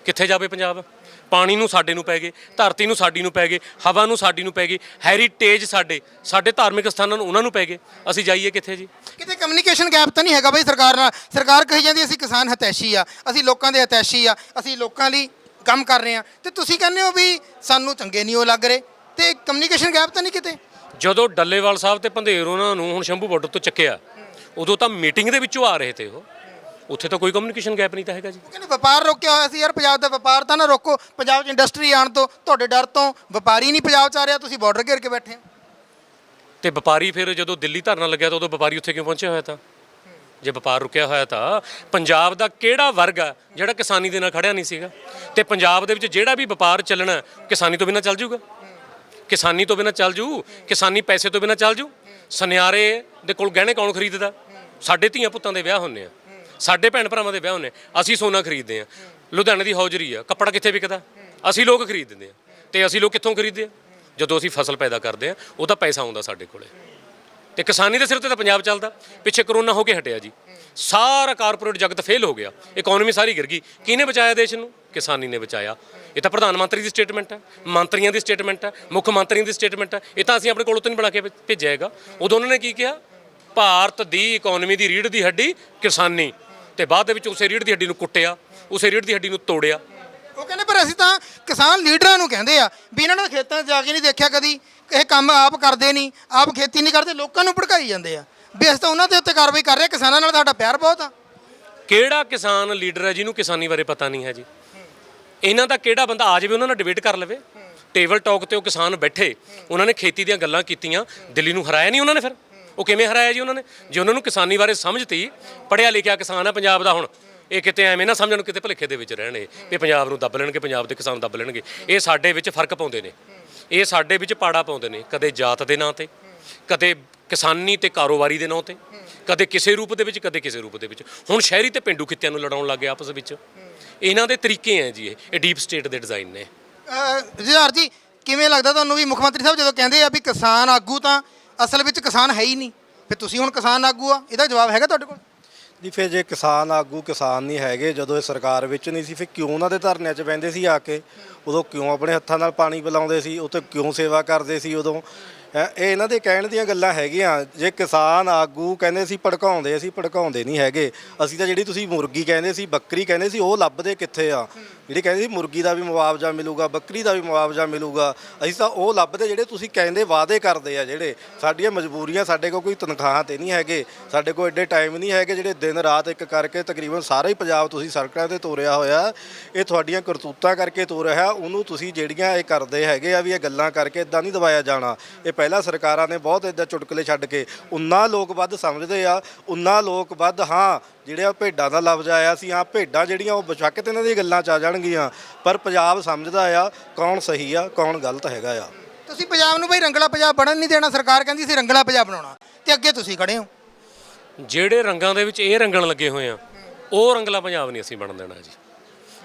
ਕਿੱਥੇ ਜਾਵੇ ਪੰਜਾਬ? ਪਾਣੀ ਨੂੰ ਸਾਡੇ ਨੂੰ ਪੈ ਗਏ ਧਰਤੀ ਨੂੰ ਸਾਡੀ ਨੂੰ ਪੈ ਗਏ ਹਵਾ ਨੂੰ ਸਾਡੀ ਨੂੰ ਪੈ ਗਏ ਹੈਰੀਟੇਜ ਸਾਡੇ ਸਾਡੇ ਧਾਰਮਿਕ ਸਥਾਨਾਂ ਨੂੰ ਉਹਨਾਂ ਨੂੰ ਪੈ ਗਏ। ਅਸੀਂ ਜਾਈਏ ਕਿੱਥੇ ਜੀ? ਕਿਤੇ ਕਮਿਊਨੀਕੇਸ਼ਨ ਗੈਪ ਤਾਂ ਨਹੀਂ ਹੈਗਾ ਬਈ ਸਰਕਾਰ ਨਾਲ? ਸਰਕਾਰ ਕਹੀ ਜਾਂਦੀ ਅਸੀਂ ਕਿਸਾਨ ਹਤੈਸ਼ੀ ਆ ਅਸੀਂ ਲੋਕਾਂ ਦੇ ਹਤੈਸ਼ੀ ਆ ਅਸੀਂ ਲੋਕਾਂ ਲਈ ਕੰਮ ਕਰ ਰਹੇ ਆ। ਤੇ ਤੁਸੀਂ ਕਹਿੰਦੇ ਹੋ ਵੀ ਸਾਨੂੰ ਚੰਗੇ ਨਹੀਂ ਉਹ ਲੱਗ ਰਹੇ ਤੇ ਕਮਿਊਨੀਕੇਸ਼ਨ ਗੈਪ ਤਾਂ ਨਹੀਂ ਕਿਤੇ? ਜਦੋਂ ਡੱਲੇਵਾਲ ਸਾਹਿਬ ਤੇ ਭੰਦੇਰ ਉਹਨਾਂ ਨੂੰ ਹੁਣ ਸ਼ੰਭੂ ਬਾਰਡਰ ਤੋਂ ਚੱਕਿਆ ਉਦੋਂ ਤਾਂ ਮੀਟਿੰਗ ਦੇ ਵਿੱਚੋਂ ਆ ਰਹੇ ਤੇ ਉਹ। ਉੱਥੇ ਤਾਂ ਕੋਈ ਕਮਿਊਨੀਕੇਸ਼ਨ ਗੈਪ ਨਹੀਂ ਤਾਂ ਹੈਗਾ ਜੀ। ਕਹਿੰਦੇ ਵਪਾਰ ਰੋਕਿਆ ਹੋਇਆ ਸੀ ਯਾਰ ਪੰਜਾਬ ਦਾ ਵਪਾਰ ਤਾਂ ਨਾ ਰੋਕੋ। ਪੰਜਾਬ 'ਚ ਇੰਡਸਟਰੀ ਆਉਣ ਤੋਂ ਤੁਹਾਡੇ ਡਰ ਤੋਂ ਵਪਾਰੀ ਨਹੀਂ ਪੰਜਾਬ 'ਚ ਆ ਰਿਹਾ ਤੁਸੀਂ ਬਾਰਡਰ ਘੇਰ ਕੇ ਬੈਠੇ ਹੋ। ਤੇ ਵਪਾਰੀ ਫਿਰ ਜਦੋਂ ਦਿੱਲੀ ਧਰਨਾ ਲੱਗਿਆ ਤਾਂ ਉਦੋਂ ਵਪਾਰੀ ਉੱਥੇ ਕਿਉਂ ਪਹੁੰਚਿਆ ਹੋਇਆ ਤਾਂ? ਜੇ ਵਪਾਰ ਰੁਕਿਆ ਹੋਇਆ ਤਾਂ ਪੰਜਾਬ ਦਾ ਕਿਹੜਾ ਵਰਗ ਆ ਜਿਹੜਾ ਕਿਸਾਨੀ ਦੇ ਨਾਲ ਖੜਿਆ ਨਹੀਂ ਸੀਗਾ? ਤੇ ਪੰਜਾਬ ਦੇ ਵਿੱਚ ਜਿਹੜਾ ਵੀ ਵਪਾਰ ਚੱਲਣਾ ਕਿਸਾਨੀ ਤੋਂ ਬਿਨਾਂ ਚੱਲ ਜੂਗਾ ਕਿਸਾਨੀ ਤੋਂ ਬਿਨਾਂ ਚੱਲ ਜੂ ਕਿਸਾਨੀ ਪੈਸੇ ਤੋਂ ਬਿਨਾਂ ਚੱਲ ਜੂ ਸੁਨਿਆਰੇ ਦੇ ਕੋਲ ਗਹਿਣੇ ਕੌਣ ਖਰੀਦਦਾ? ਸਾਡੇ ਧੀਆਂ ਪੁੱਤਾਂ ਦੇ ਵਿਆਹ ਹੁੰਦੇ ਆ। ਸਾਡੇ ਭੈਣ ਭਰਾਵਾਂ ਦੇ ਵਿਆਹ ਹੁੰਦੇ ਅਸੀਂ ਸੋਨਾ ਖਰੀਦਦੇ ਆ। ਲੁਧਿਆਣੇ ਦੀ ਹੌਜਰੀ ਆ, ਕੱਪੜਾ ਕਿੱਥੇ ਵਿਕਦਾ? ਅਸੀਂ ਲੋਕ ਖਰੀਦ ਦਿੰਦੇ ਆ। ਤੇ ਅਸੀਂ ਲੋਕ ਕਿੱਥੋਂ ਖਰੀਦਦੇ ਆ? ਜਦੋਂ ਅਸੀਂ ਫਸਲ ਪੈਦਾ ਕਰਦੇ ਆ ਉਹਦਾ ਪੈਸਾ ਆਉਂਦਾ ਸਾਡੇ ਕੋਲੇ। ਤੇ ਕਿਸਾਨੀ ਦੇ ਸਿਰ ਤੇ ਤਾਂ ਪੰਜਾਬ ਚੱਲਦਾ। ਪਿੱਛੇ ਕਰੋਨਾ ਹੋ ਕੇ ਹਟਿਆ ਜੀ। ਸਾਰਾ ਕਾਰਪੋਰੇਟ ਜਗਤ ਫੇਲ ਹੋ ਗਿਆ। ਇਕਨੋਮੀ ਸਾਰੀ ਗਿਰ ਗਈ। ਕਿਹਨੇ ਬਚਾਇਆ ਦੇਸ਼ ਨੂੰ? ਕਿਸਾਨੀ ਨੇ ਬਚਾਇਆ। ਇਹ ਤਾਂ ਪ੍ਰਧਾਨ ਮੰਤਰੀ ਦੀ ਸਟੇਟਮੈਂਟ ਹੈ ਮੰਤਰੀਆਂ ਦੀ ਸਟੇਟਮੈਂਟ ਹੈ ਮੁੱਖ ਮੰਤਰੀਆਂ ਦੀ ਸਟੇਟਮੈਂਟ ਹੈ ਇਹ ਤਾਂ ਅਸੀਂ ਆਪਣੇ ਕੋਲੋਂ ਤੋਂ ਨਹੀਂ ਬਣਾ ਕੇ ਭੇ- ਭੇਜਿਆ ਹੈਗਾ। ਉਦੋਂ ਉਹਨਾਂ ਨੇ ਕੀ ਕਿਹਾ? ਭਾਰਤ ਦੀ ਇਕਨੋਮੀ ਦੀ ਰੀੜ੍ਹ ਦੀ ਹੱਡੀ ਕਿਸਾਨੀ। ਤੇ ਬਾਅਦ ਦੇ ਵਿੱਚ ਉਸੇ ਰੀੜ੍ਹ ਦੀ ਹੱਡੀ ਨੂੰ ਕੁੱਟਿਆ ਉਸੇ ਰੀੜ੍ਹ ਦੀ ਹੱਡੀ ਨੂੰ ਤੋੜਿਆ। ਉਹ ਕਹਿੰਦੇ ਪਰ ਅਸੀਂ ਤਾਂ ਕਿਸਾਨ ਲੀਡਰਾਂ ਨੂੰ ਕਹਿੰਦੇ ਆ ਵੀ ਇਹਨਾਂ ਨੇ ਖੇਤਾਂ 'ਚ ਜਾ ਕੇ ਨਹੀਂ ਦੇਖਿਆ ਕਦੀ ਇਹ ਕੰਮ ਆਪ ਕਰਦੇ ਨਹੀਂ ਆਪ ਖੇਤੀ ਨਹੀਂ ਕਰਦੇ ਲੋਕਾਂ ਨੂੰ ਭੜਕਾਈ ਜਾਂਦੇ ਆ। ਵੀ ਅਸੀਂ ਤਾਂ ਉਹਨਾਂ ਦੇ ਉੱਤੇ ਕਾਰਵਾਈ ਕਰ ਰਹੇ ਕਿਸਾਨਾਂ ਨਾਲ ਸਾਡਾ ਪਿਆਰ ਬਹੁਤ ਆ। ਕਿਹੜਾ ਕਿਸਾਨ ਲੀਡਰ ਹੈ ਜਿਹਨੂੰ ਕਿਸਾਨੀ ਬਾਰੇ ਪਤਾ ਨਹੀਂ ਹੈ ਜੀ? ਇਹਨਾਂ ਦਾ ਕਿਹੜਾ ਬੰਦਾ ਆ ਜਾਵੇ ਉਹਨਾਂ ਨਾਲ ਡਿਬੇਟ ਕਰ ਲਵੇ। ਟੇਬਲ ਟਾਕ ਤੇ ਉਹ ਕਿਸਾਨ ਬੈਠੇ ਉਹਨਾਂ ਨੇ ਖੇਤੀ ਦੀਆਂ ਗੱਲਾਂ ਕੀਤੀਆਂ ਦਿੱਲੀ ਨੂੰ ਹਰਾਇਆ ਨਹੀਂ ਉਹਨਾਂ ਨੇ ਫਿਰ? ਉਹ ਕਿਵੇਂ ਹਰਾਇਆ ਜੀ ਉਹਨਾਂ ਨੇ? ਜੇ ਉਹਨਾਂ ਨੂੰ ਕਿਸਾਨੀ ਬਾਰੇ ਸਮਝ ਤੀ ਪੜਿਆ ਲਿਖਿਆ ਕਿਸਾਨ ਹੈ ਪੰਜਾਬ ਦਾ ਹੁਣ, ਇਹ ਕਿਤੇ ਐਵੇਂ ਨਾ ਸਮਝਣ ਕਿਤੇ ਭਲੇਖੇ ਦੇ ਵਿੱਚ ਰਹਿਣ ਇਹ, ਵੀ ਪੰਜਾਬ ਨੂੰ ਦੱਬ ਲੈਣਗੇ, ਪੰਜਾਬ ਦੇ ਕਿਸਾਨ ਦੱਬ ਲੈਣਗੇ। ਇਹ ਸਾਡੇ ਵਿੱਚ ਫ਼ਰਕ ਪਾਉਂਦੇ ਨੇ। ਇਹ ਸਾਡੇ ਵਿੱਚ ਪਾੜਾ ਪਾਉਂਦੇ ਨੇ, ਕਦੇ ਜਾਤ ਦੇ ਨਾਂ ਤੇ, ਕਦੇ ਕਿਸਾਨੀ ਤੇ ਕਾਰੋਬਾਰੀ ਦੇ ਨਾਂ ਤੇ, ਕਦੇ ਕਿਸੇ ਰੂਪ ਦੇ ਵਿੱਚ, ਕਦੇ ਕਿਸੇ ਰੂਪ ਦੇ ਵਿੱਚ। ਹੁਣ ਸ਼ਹਿਰੀ ਤੇ ਪਿੰਡੂ ਖਿੱਤਿਆਂ ਨੂੰ ਲੜਾਉਣ ਲੱਗੇ ਆਪਸ ਵਿੱਚ। ਇਹਨਾਂ ਦੇ ਤਰੀਕੇ ਹੈ ਜੀ ਇਹ ਇਹ ਡੀਪ ਸਟੇਟ ਦੇ ਡਿਜ਼ਾਈਨ ਨੇ। ਜੁਝਾਰ ਜੀ, ਕਿਵੇਂ ਲੱਗਦਾ ਤੁਹਾਨੂੰ ਵੀ ਮੁੱਖ ਮੰਤਰੀ ਸਾਹਿਬ ਜਦੋਂ ਕਹਿੰਦੇ ਆ ਵੀ ਕਿਸਾਨ ਆਗੂ ਤਾਂ ਅਸਲ ਵਿੱਚ ਕਿਸਾਨ ਹੈ ਹੀ ਨਹੀਂ। ਫਿਰ ਤੁਸੀਂ ਹੁਣ ਕਿਸਾਨ ਆਗੂ ਆ, ਇਹਦਾ ਜਵਾਬ ਹੈਗਾ ਤੁਹਾਡੇ ਕੋਲ? ਜੀ, ਫਿਰ ਜੇ ਕਿਸਾਨ ਆਗੂ ਕਿਸਾਨ ਨਹੀਂ ਹੈਗੇ, ਜਦੋਂ ਇਹ ਸਰਕਾਰ ਵਿੱਚ ਨਹੀਂ ਸੀ, ਫਿਰ ਕਿਉਂ ਉਹਨਾਂ ਦੇ ਧਰਨਿਆਂ 'ਚ ਬਹਿੰਦੇ ਸੀ ਆ ਕੇ? ਉਦੋਂ ਕਿਉਂ ਆਪਣੇ ਹੱਥਾਂ ਨਾਲ ਪਾਣੀ ਪਿਲਾਉਂਦੇ ਸੀ? ਉੱਥੇ ਕਿਉਂ ਸੇਵਾ ਕਰਦੇ ਸੀ ਉਦੋਂ? ਇਹ ਇਹਨਾਂ ਦੇ ਕਹਿਣ ਦੀਆਂ ਗੱਲਾਂ ਹੈਗੀਆਂ। ਜੇ ਕਿਸਾਨ ਆਗੂ ਕਹਿੰਦੇ ਸੀ ਭੜਕਾਉਂਦੇ, ਅਸੀਂ ਭੜਕਾਉਂਦੇ ਨਹੀਂ ਹੈਗੇ। ਅਸੀਂ ਤਾਂ ਜਿਹੜੀ ਤੁਸੀਂ ਮੁਰਗੀ ਕਹਿੰਦੇ ਸੀ, ਬੱਕਰੀ ਕਹਿੰਦੇ ਸੀ, ਉਹ ਲੱਭਦੇ ਕਿੱਥੇ ਆ? ਜਿਹੜੀ ਕਹਿੰਦੇ ਸੀ ਮੁਰਗੀ ਦਾ ਵੀ ਮੁਆਵਜ਼ਾ ਮਿਲੂਗਾ, ਬੱਕਰੀ ਦਾ ਵੀ ਮੁਆਵਜ਼ਾ ਮਿਲੂਗਾ, ਅਸੀਂ ਤਾਂ ਉਹ ਲੱਭਦੇ ਜਿਹੜੇ ਤੁਸੀਂ ਕਹਿੰਦੇ ਵਾਅਦੇ ਕਰਦੇ ਆ ਜਿਹੜੇ। ਸਾਡੀਆਂ ਮਜਬੂਰੀਆਂ ਸਾਡੇ ਕੋਲ ਕੋਈ ਤਨਖਾਹਾਂ ਤੇ ਨਹੀਂ ਹੈਗੇ। ਸਾਡੇ ਕੋਲ ਐਡੇ ਟਾਈਮ ਨਹੀਂ ਹੈਗੇ ਜਿਹੜੇ ਦਿਨ ਰਾਤ ਇੱਕ ਕਰਕੇ ਤਕਰੀਬਨ ਸਾਰਾ ਹੀ ਪੰਜਾਬ ਤੁਸੀਂ ਸੜਕਾਂ ਤੇ ਤੋਰਿਆ ਹੋਇਆ। ਇਹ ਤੁਹਾਡੀਆਂ ਕਰਤੂਤਾਂ ਕਰਕੇ ਤੋਰਿਆ ਉਹਨੂੰ ਤੁਸੀਂ ਜਿਹੜੀਆਂ ਇਹ ਕਰਦੇ ਹੈਗੇ ਆ ਵੀ ਇਹ ਗੱਲਾਂ ਕਰਕੇ ਇਦਾਂ ਨਹੀਂ ਦਬਾਇਆ ਜਾਣਾ। ਇਹ ਪਹਿਲਾਂ ਸਰਕਾਰਾਂ ਨੇ ਬਹੁਤ ਇਦਾਂ ਚੁਟਕਲੇ ਛੱਡ ਕੇ ਉਨਾ ਲੋਕ ਵੱਧ ਸਮਝਦੇ ਆ ਉਨਾ ਲੋਕ ਵੱਧ ਹਾਂ ਜਿਹੜੇ ਆ ਭੇਡਾਂ ਦਾ ਲਫ਼ਜ਼ ਆਇਆ ਸੀ ਹਾਂ ਭੇਡਾਂ ਜਿਹੜੀਆਂ ਉਹ ਬਸ਼ੱਕ ਤੇ ਇਹਨਾਂ ਦੀਆਂ ਗੱਲਾਂ ਚ ਆ ਜਾਣਗੀਆਂ ਪਰ ਪੰਜਾਬ ਸਮਝਦਾ ਆ ਕੌਣ ਸਹੀ ਆ ਕੌਣ ਗਲਤ ਹੈਗਾ ਆ। ਤੁਸੀਂ ਪੰਜਾਬ ਨੂੰ ਬਈ ਰੰਗਲਾ ਪੰਜਾਬ ਬਣਨ ਨਹੀਂ ਦੇਣਾ ਸਰਕਾਰ ਕਹਿੰਦੀ ਸੀ ਰੰਗਲਾ ਪੰਜਾਬ ਬਣਾਉਣਾ ਤੇ ਅੱਗੇ ਤੁਸੀਂ ਖੜੇ ਹੋ। ਜਿਹੜੇ ਰੰਗਾਂ ਦੇ ਵਿੱਚ ਇਹ ਰੰਗਣ ਲੱਗੇ ਹੋਏ ਆ ਉਹ ਰੰਗਲਾ ਪੰਜਾਬ ਨਹੀਂ ਅਸੀਂ ਬਣ ਦੇਣਾ ਜੀ।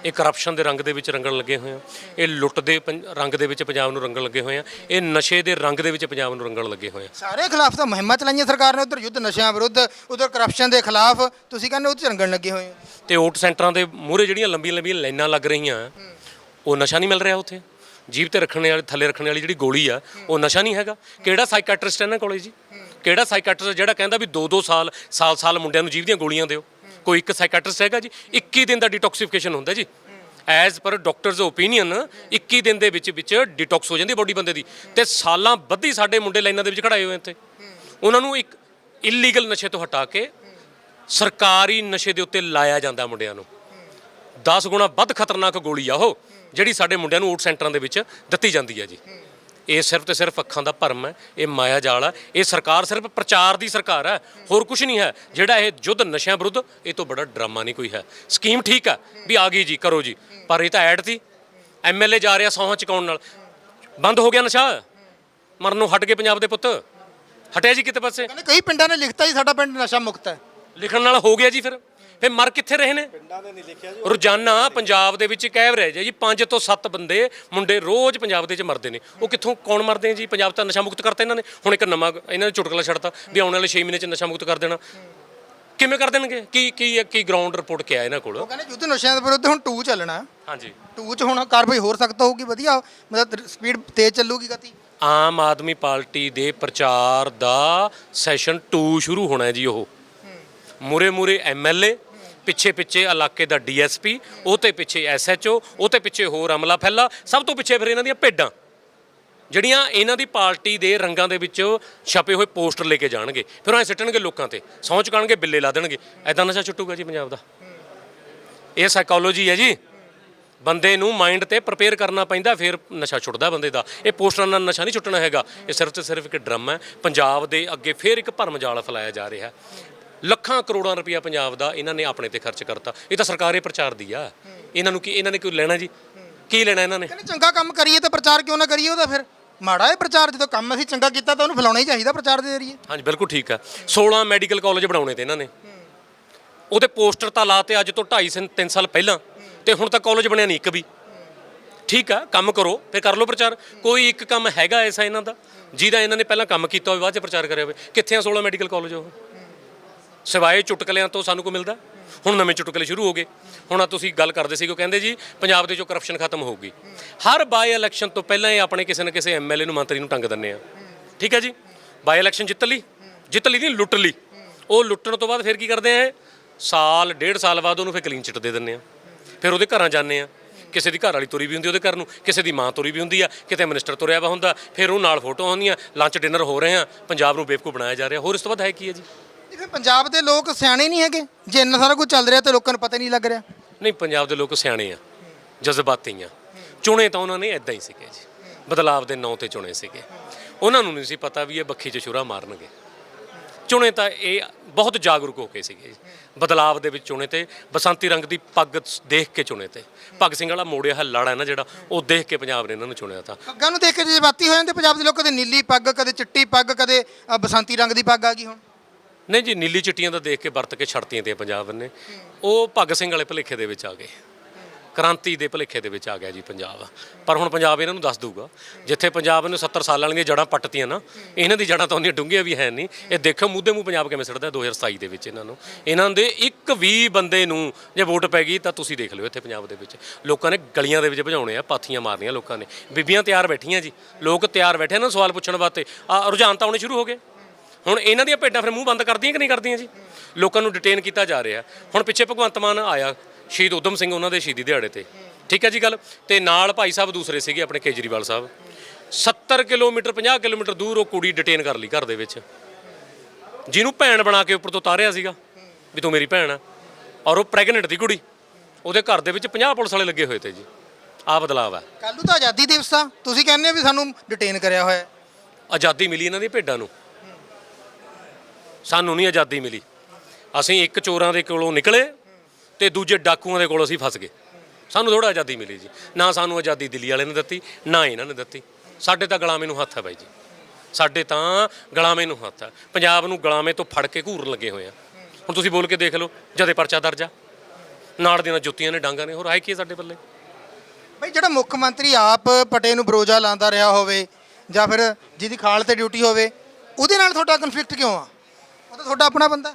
ਇਹ ਕਰਪਸ਼ਨ ਦੇ ਰੰਗ ਦੇ ਵਿੱਚ ਰੰਗਣ ਲੱਗੇ ਹੋਏ ਆ। ਇਹ ਲੁੱਟ ਦੇ ਪੰ- ਰੰਗ ਦੇ ਵਿੱਚ ਪੰਜਾਬ ਨੂੰ ਰੰਗਣ ਲੱਗੇ ਹੋਏ ਆ। ਇਹ ਨਸ਼ੇ ਦੇ ਰੰਗ ਦੇ ਵਿੱਚ ਪੰਜਾਬ ਨੂੰ ਰੰਗਣ ਲੱਗੇ ਹੋਏ ਆ। ਸਾਰੇ ਖਿਲਾਫ ਤਾਂ ਮੁਹਿੰਮਾਂ ਚਲਾਈਆਂ ਸਰਕਾਰ ਨੇ ਉਧਰ ਯੁੱਧ ਨਸ਼ਿਆਂ ਵਿਰੁੱਧ ਉਧਰ ਕਰਪਸ਼ਨ ਦੇ ਖਿਲਾਫ। ਤੁਸੀਂ ਕਹਿੰਦੇ ਉਹ 'ਚ ਰੰਗਣ ਲੱਗੇ ਹੋਏ ਹੋ ਤੇ ਓਟ ਸੈਂਟਰਾਂ ਦੇ ਮੂਹਰੇ ਜਿਹੜੀਆਂ ਲੰਬੀਆਂ ਲੰਬੀਆਂ ਲਾਈਨਾਂ ਲੱਗ ਰਹੀਆਂ ਉਹ ਨਸ਼ਾ ਨਹੀਂ ਮਿਲ ਰਿਹਾ ਉੱਥੇ। ਜੀਭ ਤੇ ਰੱਖਣ ਵਾਲੀ ਥੱਲੇ ਰੱਖਣ ਵਾਲੀ ਜਿਹੜੀ ਗੋਲੀ ਆ ਉਹ ਨਸ਼ਾ ਨਹੀਂ ਹੈਗਾ। ਕਿਹੜਾ ਸਾਈਕੈਟਰਿਸਟ ਹੈ ਇਹਨਾਂ ਕੋਲੇ ਜੀ? ਕਿਹੜਾ ਸਾਈਕੈਟਰਿਸਟ ਜਿਹੜਾ ਕਹਿੰਦਾ ਵੀ 2-2 ਸਾਲ ਸਾਲ-ਸਾਲ ਮੁੰਡਿਆਂ ਨੂੰ ਜੀਭ ਦੀਆਂ ਗੋਲੀਆਂ ਦਿਓ? ਕੋਈ ਇੱਕ ਸਾਈਕੈਟਰਿਸਟ ਹੈਗਾ ਜੀ 21 ਦਿਨ ਦਾ ਡਿਟੌਕਸੀਫਿਕੇਸ਼ਨ ਹੁੰਦਾ ਜੀ। ਐਜ਼ ਪਰ ਡਾਕਟਰਸ ਓਪੀਨੀਅਨ 21 ਦਿਨ ਦੇ ਵਿੱਚ ਵਿੱਚ ਡਿਟੌਕਸ ਹੋ ਜਾਂਦੀ ਬੋਡੀ ਬੰਦੇ ਦੀ। ਤੇ ਸਾਲਾਂ ਬੱਧੀ ਸਾਡੇ ਮੁੰਡੇ ਲਾਈਨਾਂ ਦੇ ਵਿੱਚ ਖੜਾਏ ਹੋਏ ਇੱਥੇ। ਉਹਨਾਂ ਨੂੰ ਇੱਕ ਇਲੀਗਲ ਨਸ਼ੇ ਤੋਂ ਹਟਾ ਕੇ ਸਰਕਾਰੀ ਨਸ਼ੇ ਦੇ ਉੱਤੇ ਲਾਇਆ ਜਾਂਦਾ ਮੁੰਡਿਆਂ ਨੂੰ। 10 ਗੁਣਾ ਵੱਧ ਖਤਰਨਾਕ ਗੋਲੀ ਆ ਉਹ, ਜਿਹੜੀ ਸਾਡੇ ਮੁੰਡਿਆਂ ਨੂੰ ਓਟ ਸੈਂਟਰਾਂ ਦੇ ਵਿੱਚ ਦਿੱਤੀ ਜਾਂਦੀ ਹੈ ਜੀ। ਇਹ ਸਿਰਫ ਤੇ ਸਿਰਫ ਅੱਖਾਂ ਦਾ ਭਰਮ ਹੈ ਇਹ ਮਾਇਆ ਜਾਲ ਹੈ ਇਹ ਸਰਕਾਰ ਸਿਰਫ ਪ੍ਰਚਾਰ ਦੀ ਸਰਕਾਰ ਹੈ ਹੋਰ ਕੁਝ ਨਹੀਂ ਹੈ। ਜਿਹੜਾ ਇਹ ਯੁੱਧ ਨਸ਼ਿਆਂ ਵਿਰੁੱਧ ਇਹ ਤੋਂ ਬੜਾ ਡਰਾਮਾ ਨਹੀਂ ਕੋਈ ਹੈ। ਸਕੀਮ ਠੀਕ ਹੈ ਵੀ ਆ ਗਈ ਜੀ ਕਰੋ ਜੀ। ਪਰ ਇਹ ਤਾਂ ਐਡ ਤੀ ਐਮਐਲਏ ਜਾ ਰਿਹਾ ਸੌਹਾਂ ਚਕਾਉਣ ਨਾਲ। ਬੰਦ ਹੋ ਗਿਆ ਨਸ਼ਾ? ਮਰਨੋਂ ਹਟ ਗਏ ਪੰਜਾਬ ਦੇ ਪੁੱਤ। ਹਟਿਆ ਜੀ ਕਿਤੇ ਪਾਸੇ? ਕਹਿੰਦੇ ਕਈ ਪਿੰਡਾਂ ਨੇ ਲਿਖਤਾ ਹੀ ਸਾਡਾ ਪਿੰਡ ਨਸ਼ਾ ਮੁਕਤ ਹੈ। ਲਿਖਣ ਨਾਲ ਹੋ ਗਿਆ ਜੀ ਫਿਰ। ਫਿਰ ਮਰ ਕਿੱਥੇ ਰਹੇ ਨੇ? ਪਿੰਡਾਂ ਦੇ ਨਹੀਂ ਲਿਖਿਆ ਜੀ। ਰੋਜ਼ਾਨਾ ਪੰਜਾਬ ਦੇ ਵਿੱਚ ਇੱਕ ਐਵਰੇਜ ਹੈ ਜੀ 5 ਤੋਂ 7 ਬੰਦੇ ਮੁੰਡੇ ਰੋਜ਼ ਪੰਜਾਬ ਦੇ ਵਿੱਚ ਮਰਦੇ ਨੇ। ਉਹ ਕਿੱਥੋਂ ਕੌਣ ਮਰਦੇ ਆ ਜੀ? ਪੰਜਾਬ ਤਾਂ ਨਸ਼ਾ ਮੁਕਤ ਕਰਤਾ ਇਹਨਾਂ ਨੇ। ਹੁਣ ਇੱਕ ਨਵਾਂ ਇਹਨਾਂ ਨੇ ਚੁਟਕਲਾ ਛੱਡਤਾ ਵੀ ਆਉਣ ਵਾਲੇ 6 ਮਹੀਨੇ ਚ ਨਸ਼ਾ ਮੁਕਤ ਕਰ ਦੇਣਾ। ਕਿਵੇਂ ਕਰ ਦੇਣਗੇ? ਕੀ ਕੀ ਕੀ ਗਰਾਊਂਡ ਰਿਪੋਰਟ ਕਿਹਾ ਇਹਨਾਂ ਕੋਲ? ਉਹ ਕਹਿੰਦੇ ਯੁੱਧ ਨਸ਼ਿਆਂ ਦੇ ਵਿਰੁੱਧ ਹੁਣ 2 ਚੱਲਣਾ। ਹਾਂਜੀ। 2 ਚ ਹੁਣ ਕਾਰਵਾਈ ਹੋਰ ਸਖਤ ਹੋਊਗੀ ਵਧੀਆ। ਮਤਲਬ ਸਪੀਡ ਤੇਜ਼ ਚੱਲੂਗੀ ਗਤੀ। ਆਮ ਆਦਮੀ ਪਾਰਟੀ ਦੇ ਪ੍ਰਚਾਰ ਦਾ ਸੈਸ਼ਨ 2 ਸ਼ੁਰੂ ਹੋਣਾ ਹੈ ਜੀ ਉਹ। ਮੂਰੇ ਮੂਰੇ ਐਮਐਲਏ ਪਿੱਛੇ ਪਿੱਛੇ ਇਲਾਕੇ ਦਾ ਡੀਐਸਪੀ, ਉਹ ਤੇ ਪਿੱਛੇ ਐਸਐਚਓ, ਉਹ ਤੇ ਪਿੱਛੇ ਹੋਰ ਅਮਲਾ ਫੈਲਾ, ਸਭ ਤੋਂ ਪਿੱਛੇ ਫਿਰ ਇਹਨਾਂ ਦੀਆਂ ਭੇਡਾਂ। ਜਿਹੜੀਆਂ ਇਹਨਾਂ ਦੀ ਪਾਰਟੀ ਦੇ ਰੰਗਾਂ ਦੇ ਵਿੱਚ ਛਪੇ ਹੋਏ ਪੋਸਟਰ ਲੈ ਕੇ ਜਾਣਗੇ। ਫਿਰ ਉਹ ਐ ਸਿੱਟਣਗੇ ਲੋਕਾਂ ਤੇ, ਸਹੁੰ ਚੁਕਾਣਗੇ, ਬਿੱਲੇ ਲਾ ਦੇਣਗੇ। ਐਦਾਂ ਨਸ਼ਾ ਛੁੱਟੂਗਾ ਜੀ ਪੰਜਾਬ ਦਾ। ਇਹ ਸਾਈਕੋਲੋਜੀ ਹੈ ਜੀ। ਬੰਦੇ ਨੂੰ ਮਾਈਂਡ ਤੇ ਪ੍ਰਪੇਅਰ ਕਰਨਾ ਪੈਂਦਾ, ਫਿਰ ਨਸ਼ਾ ਛੁੱਟਦਾ ਬੰਦੇ ਦਾ। ਇਹ ਪੋਸਟਰਾਂ ਨਾਲ ਨਸ਼ਾ ਨਹੀਂ ਛੁੱਟਣਾ ਹੈਗਾ। ਇਹ ਸਿਰਫ ਤੇ ਸਿਰਫ ਇੱਕ ਡਰਮ ਹੈ। ਪੰਜਾਬ ਦੇ ਅੱਗੇ ਫਿਰ ਇੱਕ ਭਰਮ ਜਾਲ ਫੈਲਾਇਆ ਜਾ ਰਿਹਾ ਲੱਖਾਂ ਕਰੋੜਾਂ ਰੁਪਇਆ ਪੰਜਾਬ ਦਾ ਇਹਨਾਂ ਨੇ ਆਪਣੇ ਤੇ ਖਰਚ ਕਰਤਾ। ਇਹ ਤਾਂ ਸਰਕਾਰੀ ਪ੍ਰਚਾਰ ਦੀ ਆ। ਇਹਨਾਂ ਨੂੰ ਕੀ ਇਹਨਾਂ ਨੇ ਕੋਈ ਲੈਣਾ ਜੀ? ਕੀ ਲੈਣਾ ਇਹਨਾਂ ਨੇ? ਕਹਿੰਦੇ ਚੰਗਾ ਕੰਮ ਕਰੀਏ ਤਾਂ ਪ੍ਰਚਾਰ ਕਿਉਂ ਨਾ ਕਰੀਏ ਉਹਦਾ ਫਿਰ? ਮਾੜਾ ਹੈ ਪ੍ਰਚਾਰ ਜਦੋਂ ਕੰਮ ਅਸੀਂ ਚੰਗਾ ਕੀਤਾ ਤਾਂ ਉਹਨੂੰ ਫੈਲਾਉਣਾ ਹੀ ਚਾਹੀਦਾ ਪ੍ਰਚਾਰ ਦੇ ਜ਼ਰੀਏ। ਹਾਂਜੀ ਬਿਲਕੁਲ ਠੀਕ ਹੈ 16 ਮੈਡੀਕਲ ਕਾਲਜ ਬਣਾਉਣੇ ਤੇ ਇਹਨਾਂ ਨੇ। ਉਹਦੇ ਪੋਸਟਰ ਤਾਂ ਲਾਤੇ ਅੱਜ ਤੋਂ 2.5 3 ਸਾਲ ਪਹਿਲਾਂ ਤੇ ਹੁਣ ਤੱਕ ਕਾਲਜ ਬਣਿਆ ਨਹੀਂ ਇੱਕ ਵੀ। ਠੀਕ ਆ ਕੰਮ ਕਰੋ ਫਿਰ ਕਰ ਲਓ ਪ੍ਰਚਾਰ। ਕੋਈ ਇੱਕ ਕੰਮ ਹੈਗਾ ਐਸਾ ਇਹਨਾਂ ਦਾ? ਜਿਹਦਾ ਇਹਨਾਂ ਨੇ ਪਹਿਲਾਂ ਕੰਮ ਕੀਤਾ ਹੋਵੇ ਬਾਅਦ ਚ ਪ੍ਰਚਾਰ ਕਰਿਆ ਹੋਵੇ। ਕਿੱਥੇ ਆ 16 ਮੈਡੀਕਲ ਕਾਲਜ ਉਹ? ਸਿਵਾਏ ਚੁਟਕਲਿਆਂ ਤੋਂ ਸਾਨੂੰ ਕੋ ਮਿਲਦਾ? ਹੁਣ ਨਵੇਂ ਚੁਟਕਲੇ ਸ਼ੁਰੂ ਹੋ ਗਏ। ਹੁਣ ਆ ਤੁਸੀਂ ਗੱਲ ਕਰਦੇ ਸੀ ਕਿ ਉਹ ਕਹਿੰਦੇ ਜੀ, ਪੰਜਾਬ ਦੇ ਚੋਂ ਕਰਪਸ਼ਨ ਖਤਮ ਹੋਊਗੀ। ਹਰ ਬਾਈ ਇਲੈਕਸ਼ਨ ਤੋਂ ਪਹਿਲਾਂ ਇਹ ਆਪਣੇ ਕਿਸੇ ਨਾ ਕਿਸੇ ਐਮਐਲਏ ਨੂੰ, ਮੰਤਰੀ ਨੂੰ ਟੰਗ ਦਿੰਦੇ ਆ। ਠੀਕ ਹੈ ਜੀ? ਬਾਈ ਇਲੈਕਸ਼ਨ ਜਿੱਤ ਲਈ ਜਿੱਤ ਲਈ ਨਹੀਂ, ਲੁੱਟ ਲਈ। ਉਹ ਲੁੱਟਣ ਤੋਂ ਬਾਅਦ ਫਿਰ ਕੀ ਕਰਦੇ ਆ ਸਾਲ, ਡੇਢ ਸਾਲ ਬਾਅਦ ਉਹਨੂੰ ਫਿਰ ਕਲੀਨ ਚਿੱਟ ਦੇ ਦਿੰਦੇ ਆ। ਫਿਰ ਉਹਦੇ ਘਰਾਂ ਜਾਂਦੇ ਆ। ਕਿਸੇ ਦੀ ਘਰ ਵਾਲੀ ਤੁਰੀ ਵੀ ਹੁੰਦੀ ਉਹਦੇ ਘਰ ਨੂੰ, ਕਿਸੇ ਦੀ ਮਾਂ ਤੁਰੀ ਵੀ ਹੁੰਦੀ ਆ, ਕਿਤੇ ਮਿਨਿਸਟਰ ਤੁਰਿਆ ਵਾ ਹੁੰਦਾ, ਫਿਰ ਉਹ ਨਾਲ ਫੋਟੋ ਹੁੰਦੀਆਂ ਲੰਚ ਡਿਨਰ ਹੋ ਰਹੇ ਆ, ਪੰਜਾਬ ਨੂੰ ਬੇਵਕੂ ਬਣਾਇਆ ਜਾ ਰਿਹਾ। ਹੋਰ ਇਸ ਤੋਂ ਬਾਅਦ ਹੈ ਕੀ ਹੈ ਜੀ? ਫਿਰ ਪੰਜਾਬ ਦੇ ਲੋਕ ਸਿਆਣੇ ਨਹੀਂ ਹੈਗੇ? ਜੇ ਇੰਨਾ ਸਾਰਾ ਕੁਝ ਚੱਲ ਰਿਹਾ ਤੇ ਲੋਕਾਂ ਨੂੰ ਪਤਾ ਹੀ ਨਹੀਂ ਲੱਗ ਰਿਹਾ। ਨਹੀਂ ਪੰਜਾਬ ਦੇ ਲੋਕ ਸਿਆਣੇ ਆ ਜਜ਼ਬਾਤੀ ਆ। ਚੁਣੇ ਤਾਂ ਉਹਨਾਂ ਨੇ ਐਦਾਂ ਹੀ ਸੀਗੇ ਜੀ। ਬਦਲਾਵ ਦੇ ਨਾਂ ਤੇ ਚੁਣੇ ਸੀਗੇ। ਉਹਨਾਂ ਨੂੰ ਨਹੀਂ ਸੀ ਪਤਾ ਵੀ ਇਹ ਬੱਖੀ 'ਚ ਛੁਰਾ ਮਾਰਨਗੇ। ਚੁਣੇ ਤਾਂ ਇਹ ਬਹੁਤ ਜਾਗਰੂਕ ਹੋ ਕੇ ਸੀਗੇ ਜੀ। ਬਦਲਾਵ ਦੇ ਵਿੱਚ ਚੁਣੇ ਤੇ ਬਸੰਤੀ ਰੰਗ ਦੀ ਪੱਗ ਦੇਖ ਕੇ ਚੁਣੇ ਤੇ। ਭਗਤ ਸਿੰਘ ਵਾਲਾ ਮੋੜਿਆ ਹੱਲਾੜਾ ਨਾ ਜਿਹੜਾ ਉਹ ਦੇਖ ਕੇ ਪੰਜਾਬ ਨੇ ਇਹਨਾਂ ਨੂੰ ਚੁਣਿਆ ਤਾਂ। ਪੱਗਾਂ ਨੂੰ ਦੇਖ ਕੇ ਜਜ਼ਬਾਤੀ ਹੋ ਜਾਂਦੇ ਪੰਜਾਬ ਦੇ ਲੋਕ ਕਦੇ ਨੀਲੀ ਪੱਗ ਕਦੇ ਚਿੱਟੀ ਪੱਗ ਕਦੇ ਅ, ਬਸੰਤੀ ਰੰਗ ਦੀ ਪੱਗ ਆ ਗਈ ਹੁਣ। ਨਹੀਂ ਜੀ, ਨੀਲੀ ਚਿੱਟੀਆਂ ਤਾਂ ਦੇਖ ਕੇ ਵਰਤ ਕੇ ਛੱਡਤੀਆਂ ਤੇ ਪੰਜਾਬ ਨੇ। ਉਹ ਭਗਤ ਸਿੰਘ ਵਾਲੇ ਭਲੇਖੇ ਦੇ ਵਿੱਚ ਆ ਗਏ। ਕ੍ਰਾਂਤੀ ਦੇ ਭਲੇਖੇ ਦੇ ਵਿੱਚ ਆ ਗਿਆ ਜੀ ਪੰਜਾਬ। ਪਰ ਹੁਣ ਪੰਜਾਬ ਇਹਨਾਂ ਨੂੰ ਦੱਸ ਦੂਗਾ ਜਿੱਥੇ ਪੰਜਾਬ ਨੂੰ 70 ਸਾਲਾਂ ਵਾਲੀਆਂ ਜੜਾਂ ਪੱਟਤੀਆਂ ਨਾ, ਇਹਨਾਂ ਦੀ ਜੜਾਂ ਤਾਂ ਉਹਨੀਆਂ ਡੂੰਘੀਆਂ ਵੀ ਹੈ ਨਹੀਂ। ਇਹ ਦੇਖੋ ਮੂਧੇ ਮੂੰਹ ਪੰਜਾਬ ਕਿਵੇਂ ਸਿੱਟਦਾ 2027 ਦੇ ਵਿੱਚ ਇਹਨਾਂ ਨੂੰ। ਇਹਨਾਂ ਦੇ ਇੱਕ ਵੀ ਬੰਦੇ ਨੂੰ ਜੇ ਵੋਟ ਪੈ ਗਈ ਤਾਂ ਤੁਸੀਂ ਦੇਖ ਲਿਓ ਇੱਥੇ ਪੰਜਾਬ ਦੇ ਵਿੱਚ। ਲੋਕਾਂ ਨੇ ਗਲੀਆਂ ਦੇ ਵਿੱਚ ਭਜਾਉਣੇ ਆ, ਪਾਥੀਆਂ ਮਾਰਨੀਆਂ ਲੋਕਾਂ ਨੇ। ਬੀਬੀਆਂ ਤਿਆਰ ਬੈਠੀਆਂ ਜੀ। ਲੋਕ ਤਿਆਰ ਬੈਠੇ ਇਹਨਾਂ ਨੂੰ ਸਵਾਲ ਪੁੱਛਣ ਵਾਸਤੇ। ਆ ਰੁਝਾਨ ਤਾਂ ਆਉਣੇ ਸ਼ੁਰੂ ਹੋ ਗਏ। ਹੁਣ ਇਹਨਾਂ ਦੀਆਂ ਭੇਡਾਂ ਫਿਰ ਮੂੰਹ ਬੰਦ ਕਰਦੀਆਂ ਕਿ ਨਹੀਂ ਕਰਦੀਆਂ ਜੀ? ਲੋਕਾਂ ਨੂੰ ਡਿਟੇਨ ਕੀਤਾ ਜਾ ਰਿਹਾ। ਹੁਣ ਪਿੱਛੇ ਭਗਵੰਤ ਮਾਨ ਆਇਆ ਸ਼ਹੀਦ ਉਦਮ ਸਿੰਘ ਉਹਨਾਂ ਦੇ ਸ਼ਹੀਦੀ ਦਿਹਾੜੇ ਤੇ। ਠੀਕ ਹੈ ਜੀ ਗੱਲ? ਤੇ ਨਾਲ ਭਾਈ ਸਾਹਿਬ ਦੂਸਰੇ ਸੀਗੇ ਆਪਣੇ ਕੇਜਰੀਵਾਲ ਸਾਹਿਬ। 70 ਕਿਲੋਮੀਟਰ 50 ਕਿਲੋਮੀਟਰ ਦੂਰ ਉਹ ਕੁੜੀ ਡਿਟੇਨ ਕਰ ਲਈ ਘਰ ਦੇ ਵਿੱਚ। ਜਿਹਨੂੰ ਭੈਣ ਬਣਾ ਕੇ ਉੱਪਰ ਤੋਂ ਉਤਾਰਿਆ ਸੀਗਾ ਵੀ ਤੂੰ ਮੇਰੀ ਭੈਣ ਆ। ਔਰ ਉਹ ਪ੍ਰੈਗਨੈਂਟ ਦੀ ਕੁੜੀ। ਉਹਦੇ ਘਰ ਦੇ ਵਿੱਚ 50 ਪੁਲਿਸ ਵਾਲੇ ਲੱਗੇ ਹੋਏ ਤੇ ਜੀ। ਆਹ ਬਦਲਾਅ ਹੈ ਕੱਲ੍ਹ ਨੂੰ ਤਾਂ ਆਜ਼ਾਦੀ ਦਿਵਸ ਆ। ਤੁਸੀਂ ਕਹਿੰਦੇ ਹੋ ਵੀ ਸਾਨੂੰ ਡਿਟੇਨ ਕਰਿਆ ਹੋਇਆ। ਆਜ਼ਾਦੀ ਮਿਲੀ ਇਹਨਾਂ ਦੀ ਭੇਡਾਂ ਨੂੰ। ਸਾਨੂੰ ਨਹੀਂ ਆਜ਼ਾਦੀ ਮਿਲੀ। ਅਸੀਂ ਇੱਕ ਚੋਰਾਂ ਦੇ ਕੋਲੋਂ ਨਿਕਲੇ ਤੇ ਦੂਜੇ ਡਾਕੂਆਂ ਦੇ ਕੋਲ ਅਸੀਂ ਫਸ ਗਏ। ਸਾਨੂੰ ਥੋੜਾ ਆਜ਼ਾਦੀ ਮਿਲੀ ਜੀ। ਨਾ ਸਾਨੂੰ ਆਜ਼ਾਦੀ ਦਿੱਲੀ ਵਾਲੇ ਨੇ ਦਿੱਤੀ, ਨਾ ਇਹਨਾਂ ਨੇ ਦਿੱਤੀ। ਸਾਡੇ ਤਾਂ ਗੁਲਾਮੇ ਨੂੰ ਹੱਥ ਹੈ ਬਾਈ ਜੀ। ਸਾਡੇ ਤਾਂ ਗੁਲਾਮੇ ਨੂੰ ਹੱਥ ਹੈ ਪੰਜਾਬ ਨੂੰ ਗੁਲਾਮੇ ਤੋਂ ਫੜ ਕੇ ਘੂਰਨ ਲੱਗੇ ਹੋਏ ਆ। ਹੁਣ ਤੁਸੀਂ ਬੋਲ ਕੇ ਦੇਖ ਲਓ, ਜਦੇ ਪਰਚਾ ਦਰਜ ਆ। ਨਾਲ ਦੀਆਂ ਜੁੱਤੀਆਂ ਨੇ, ਡਾਂਗਾਂ ਨੇ, ਹੋਰ ਆਏ ਕੀ ਹੈ ਸਾਡੇ ਪੱਲੇ? ਬਈ ਜਿਹੜਾ ਮੁੱਖ ਮੰਤਰੀ ਆਪ ਪਟੇ ਨੂੰ ਬਰੋਜਾ ਲਾਉਂਦਾ ਰਿਹਾ ਹੋਵੇ ਜਾਂ ਫਿਰ ਜਿਹਦੀ ਖਾਲ ਤੇ ਡਿਊਟੀ ਹੋਵੇ, ਉਹਦੇ ਨਾਲ ਤੁਹਾਡਾ ਕਨਫਲਿਕਟ ਕਿਉਂ ਆ? ਤੁਹਾਡਾ ਆਪਣਾ ਬੰਦਾ?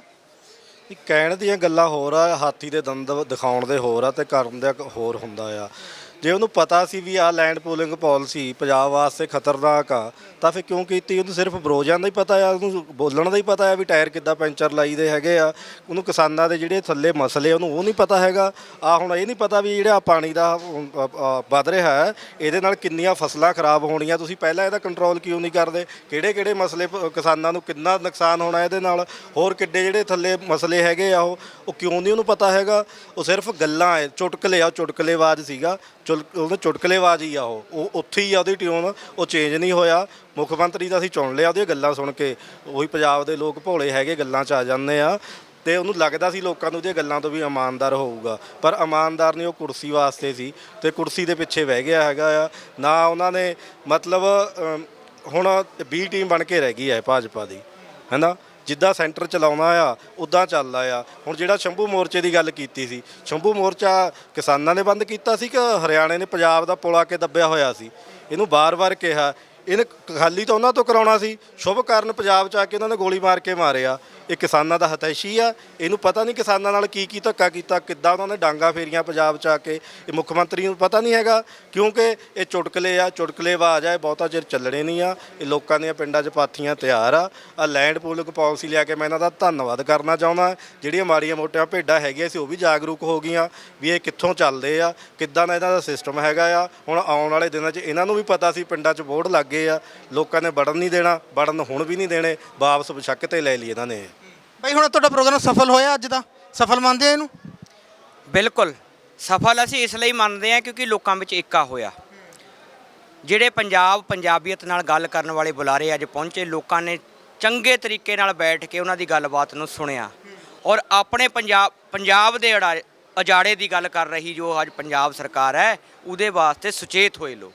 ਇਹ ਕਹਿਣ ਦੀਆਂ ਗੱਲਾਂ ਹੋਰ ਆ, ਹਾਥੀ ਦੇ ਦੰਦ ਦਿਖਾਉਣ ਦੇ ਹੋਰ ਆ ਤੇ ਕਰਨ ਦੇ ਹੋਰ ਹੁੰਦਾ ਆ। ਜੇ ਉਹਨੂੰ ਪਤਾ ਸੀ ਵੀ ਆ ਲੈਂਡ ਪੂਲਿੰਗ ਪਾਲਿਸੀ ਪੰਜਾਬ ਵਾਸਤੇ ਖਤਰਨਾਕ ਆ ਤਾਂ ਫਿਰ ਕਿਉਂ ਕੀਤੀ? ਉਹਨੂੰ ਸਿਰਫ ਬਰੋਜਾਂ ਦਾ ਹੀ ਪਤਾ ਆ ਉਹਨੂੰ ਬੋਲਣ ਦਾ ਹੀ ਪਤਾ ਆ ਵੀ ਟਾਇਰ ਕਿੱਦਾਂ ਪੈਂਚਰ ਲਾਈਦੇ ਹੈਗੇ ਆ। ਉਹਨੂੰ ਕਿਸਾਨਾਂ ਦੇ ਜਿਹੜੇ ਥੱਲੇ ਮਸਲੇ ਉਹਨੂੰ ਉਹ ਨਹੀਂ ਪਤਾ ਹੈਗਾ। ਆ ਹੁਣ ਇਹ ਨਹੀਂ ਪਤਾ ਵੀ ਜਿਹੜਾ ਪਾਣੀ ਦਾ ਅਮ, ਵੱਧ ਰਿਹਾ ਹੈ ਇਹਦੇ ਨਾਲ ਕਿੰਨੀਆਂ ਫਸਲਾਂ ਖਰਾਬ ਹੋਣੀਆਂ ਤੁਸੀਂ ਪਹਿਲਾਂ ਇਹਦਾ ਕੰਟਰੋਲ ਕਿਉਂ ਨਹੀਂ ਕਰਦੇ? ਕਿਹੜੇ ਕਿਹੜੇ ਮਸਲੇ ਪ- ਕਿਸਾਨਾਂ ਨੂੰ ਕਿੰਨਾ ਨੁਕਸਾਨ ਹੋਣਾ ਇਹਦੇ ਨਾਲ? ਹੋਰ ਕਿੱਡੇ ਜਿਹੜੇ ਥੱਲੇ ਮਸਲੇ ਹੈਗੇ ਆ ਉਹ ਉਹ ਕਿਉਂ ਨਹੀਂ ਉਹਨੂੰ ਪਤਾ ਹੈਗਾ? ਉਹ ਸਿਰਫ ਗੱਲਾਂ ਐ ਚੁਟਕਲੇ ਆ ਚੁਟਕਲੇਬਾਜ਼ ਸੀਗਾ। ਚੁਲ ਉਹਦੇ ਚੁਟਕਲੇਬਾਜ਼ ਹੀ ਆ ਉਹ। ਉਹ ਉੱਥੇ ਹੀ ਆ ਉਹਦੀ ਟਿਊਨ ਉਹ ਚੇਂਜ ਨਹੀਂ ਹੋਇਆ। ਮੁੱਖ ਮੰਤਰੀ ਦਾ ਅਸੀਂ ਚੁਣ ਲਿਆ ਉਹਦੀਆਂ ਗੱਲਾਂ ਸੁਣ ਕੇ। ਉਹੀ ਪੰਜਾਬ ਦੇ ਲੋਕ ਭੋਲੇ ਹੈਗੇ ਗੱਲਾਂ 'ਚ ਆ ਜਾਂਦੇ ਆ। ਤੇ ਉਹਨੂੰ ਲੱਗਦਾ ਸੀ ਲੋਕਾਂ ਨੂੰ ਉਹਦੀਆਂ ਗੱਲਾਂ ਤੋਂ ਵੀ ਇਮਾਨਦਾਰ ਹੋਊਗਾ। ਪਰ ਇਮਾਨਦਾਰ ਨਹੀਂ ਉਹ ਕੁਰਸੀ ਵਾਸਤੇ ਸੀ। ਤੇ ਕੁਰਸੀ ਦੇ ਪਿੱਛੇ ਬਹਿ ਗਿਆ ਹੈਗਾ ਆ। ਨਾ ਉਹਨਾਂ ਨੇ ਮਤਲਬ ਅਮ, ਹੁਣ 20 ਟੀਮ ਬਣ ਕੇ ਰਹਿ ਗਈ ਹੈ ਭਾਜਪਾ ਦੀ। ਹੈਨਾ? ਜਿੱਦਾਂ ਸੈਂਟਰ ਚਲਾਉਣਾ ਆ, ਉਦਾਂ ਚੱਲਦਾ ਆ। ਹੁਣ ਜਿਹੜਾ ਸ਼ੰਭੂ ਮੋਰਚੇ ਦੀ ਗੱਲ ਕੀਤੀ ਸੀ, ਸ਼ੰਭੂ ਮੋਰਚਾ ਕਿਸਾਨਾਂ ਨੇ ਬੰਦ ਕੀਤਾ ਸੀ ਕਿ ਹਰਿਆਣੇ ਨੇ ਪੰਜਾਬ ਦਾ ਪੁਲਾ ਕੇ ਦੱਬਿਆ ਹੋਇਆ ਸੀ? ਇਹਨੂੰ ਬਾਰ-ਬਾਰ ਕਿਹਾ ਇਹਨੇ ਖਾਲੀ ਤਾਂ ਉਹਨਾਂ ਤੋਂ ਕਰਾਉਣਾ ਸੀ। ਸ਼ੁਭ ਕਾਰਨ ਪੰਜਾਬ ਚ ਆ ਕੇ ਉਹਨਾਂ ਨੇ ਗੋਲੀ ਮਾਰ ਕੇ ਮਾਰਿਆ ਇਹ ਕਿਸਾਨਾਂ ਦਾ ਹਤੈਸ਼ੀ ਆ। ਇਹਨੂੰ ਪਤਾ ਨਹੀਂ ਕਿਸਾਨਾਂ ਨਾਲ ਕੀ ਕੀ ਧੱਕਾ ਕੀਤਾ, ਕਿੱਦਾਂ ਉਹਨਾਂ ਨੇ ਡਾਂਗਾ ਫੇਰੀਆਂ ਪੰਜਾਬ ਚ ਆ ਕੇ। ਇਹ ਮੁੱਖ ਮੰਤਰੀ ਨੂੰ ਪਤਾ ਨਹੀਂ ਹੈਗਾ, ਕਿਉਂਕਿ ਇਹ ਚੁਟਕਲੇ ਆ, ਚੁਟਕਲੇ ਆਵਾਜ਼ ਆ, ਇਹ ਬਹੁਤਾ ਚਿਰ ਚੱਲਣੇ ਨਹੀਂ ਆ। ਇਹ ਲੋਕਾਂ ਦੀਆਂ ਪਿੰਡਾਂ 'ਚ ਪਾਥੀਆਂ ਤਿਆਰ ਆ। ਆ ਲੈਂਡ ਪੂਲਿੰਗ ਪਾਲਿਸੀ ਲਿਆ ਕੇ ਮੈਂ ਇਹਨਾਂ ਦਾ ਧੰਨਵਾਦ ਕਰਨਾ ਚਾਹੁੰਦਾ। ਜਿਹੜੀਆਂ ਮਾੜੀਆਂ ਮੋਟੀਆਂ ਭੇਡਾਂ ਹੈਗੀਆਂ ਸੀ, ਉਹ ਵੀ ਜਾਗਰੂਕ ਹੋ ਗਈਆਂ ਵੀ ਇਹ ਕਿੱਥੋਂ ਚੱਲਦੇ ਆ, ਕਿੱਦਾਂ ਦਾ ਇਹਨਾਂ ਦਾ ਸਿਸਟਮ ਹੈਗਾ ਆ। ਹੁਣ ਆਉਣ ਵਾਲੇ ਦਿਨਾਂ 'ਚ ਇਹਨਾਂ ਨੂੰ ਵੀ ਪਤਾ ਸੀ, ਪਿੰਡਾਂ 'ਚ ਬੋਰਡ ਲੱਗ ਗਏ ਆ ਲੋਕਾਂ ਨੇ ਵੜਨ ਨਹੀਂ ਦੇਣਾ ਵੜਨ ਹੁਣ ਵੀ ਨਹੀਂ ਦੇਣੇ ਵਾਪਸ ਬਸ਼ੱਕ ਤੇ ਲੈ ਲਈ ਇਹਨਾਂ ਨੇ। ਬਾਈ ਹੁਣ ਤੁਹਾਡਾ ਪ੍ਰੋਗਰਾਮ ਸਫਲ ਹੋਇਆ ਅੱਜ ਦਾ? ਸਫਲ ਮੰਨਦੇ ਆ ਇਹਨੂੰ? ਬਿਲਕੁਲ ਸਫਲ ਅਸੀਂ ਇਸ ਲਈ ਮੰਨਦੇ ਹਾਂ ਕਿਉਂਕਿ ਲੋਕਾਂ ਵਿੱਚ ਏਕਾ ਹੋਇਆ। ਜਿਹੜੇ ਪੰਜਾਬ ਪੰਜਾਬੀਅਤ ਨਾਲ ਗੱਲ ਕਰਨ ਵਾਲੇ ਬੁਲਾਰੇ ਅੱਜ ਪਹੁੰਚੇ ਲੋਕਾਂ ਨੇ ਚੰਗੇ ਤਰੀਕੇ ਨਾਲ ਬੈਠ ਕੇ ਉਹਨਾਂ ਦੀ ਗੱਲਬਾਤ ਨੂੰ ਸੁਣਿਆ। ਔਰ ਆਪਣੇ ਪੰਜਾਬ ਪੰਜਾਬ ਦੇ ਅੜਾ- ਅਜਾੜੇ ਦੀ ਗੱਲ ਕਰ ਰਹੀ ਜੋ ਅੱਜ ਪੰਜਾਬ ਸਰਕਾਰ ਹੈ ਉਹਦੇ ਵਾਸਤੇ ਸੁਚੇਤ ਹੋਏ ਲੋਕ।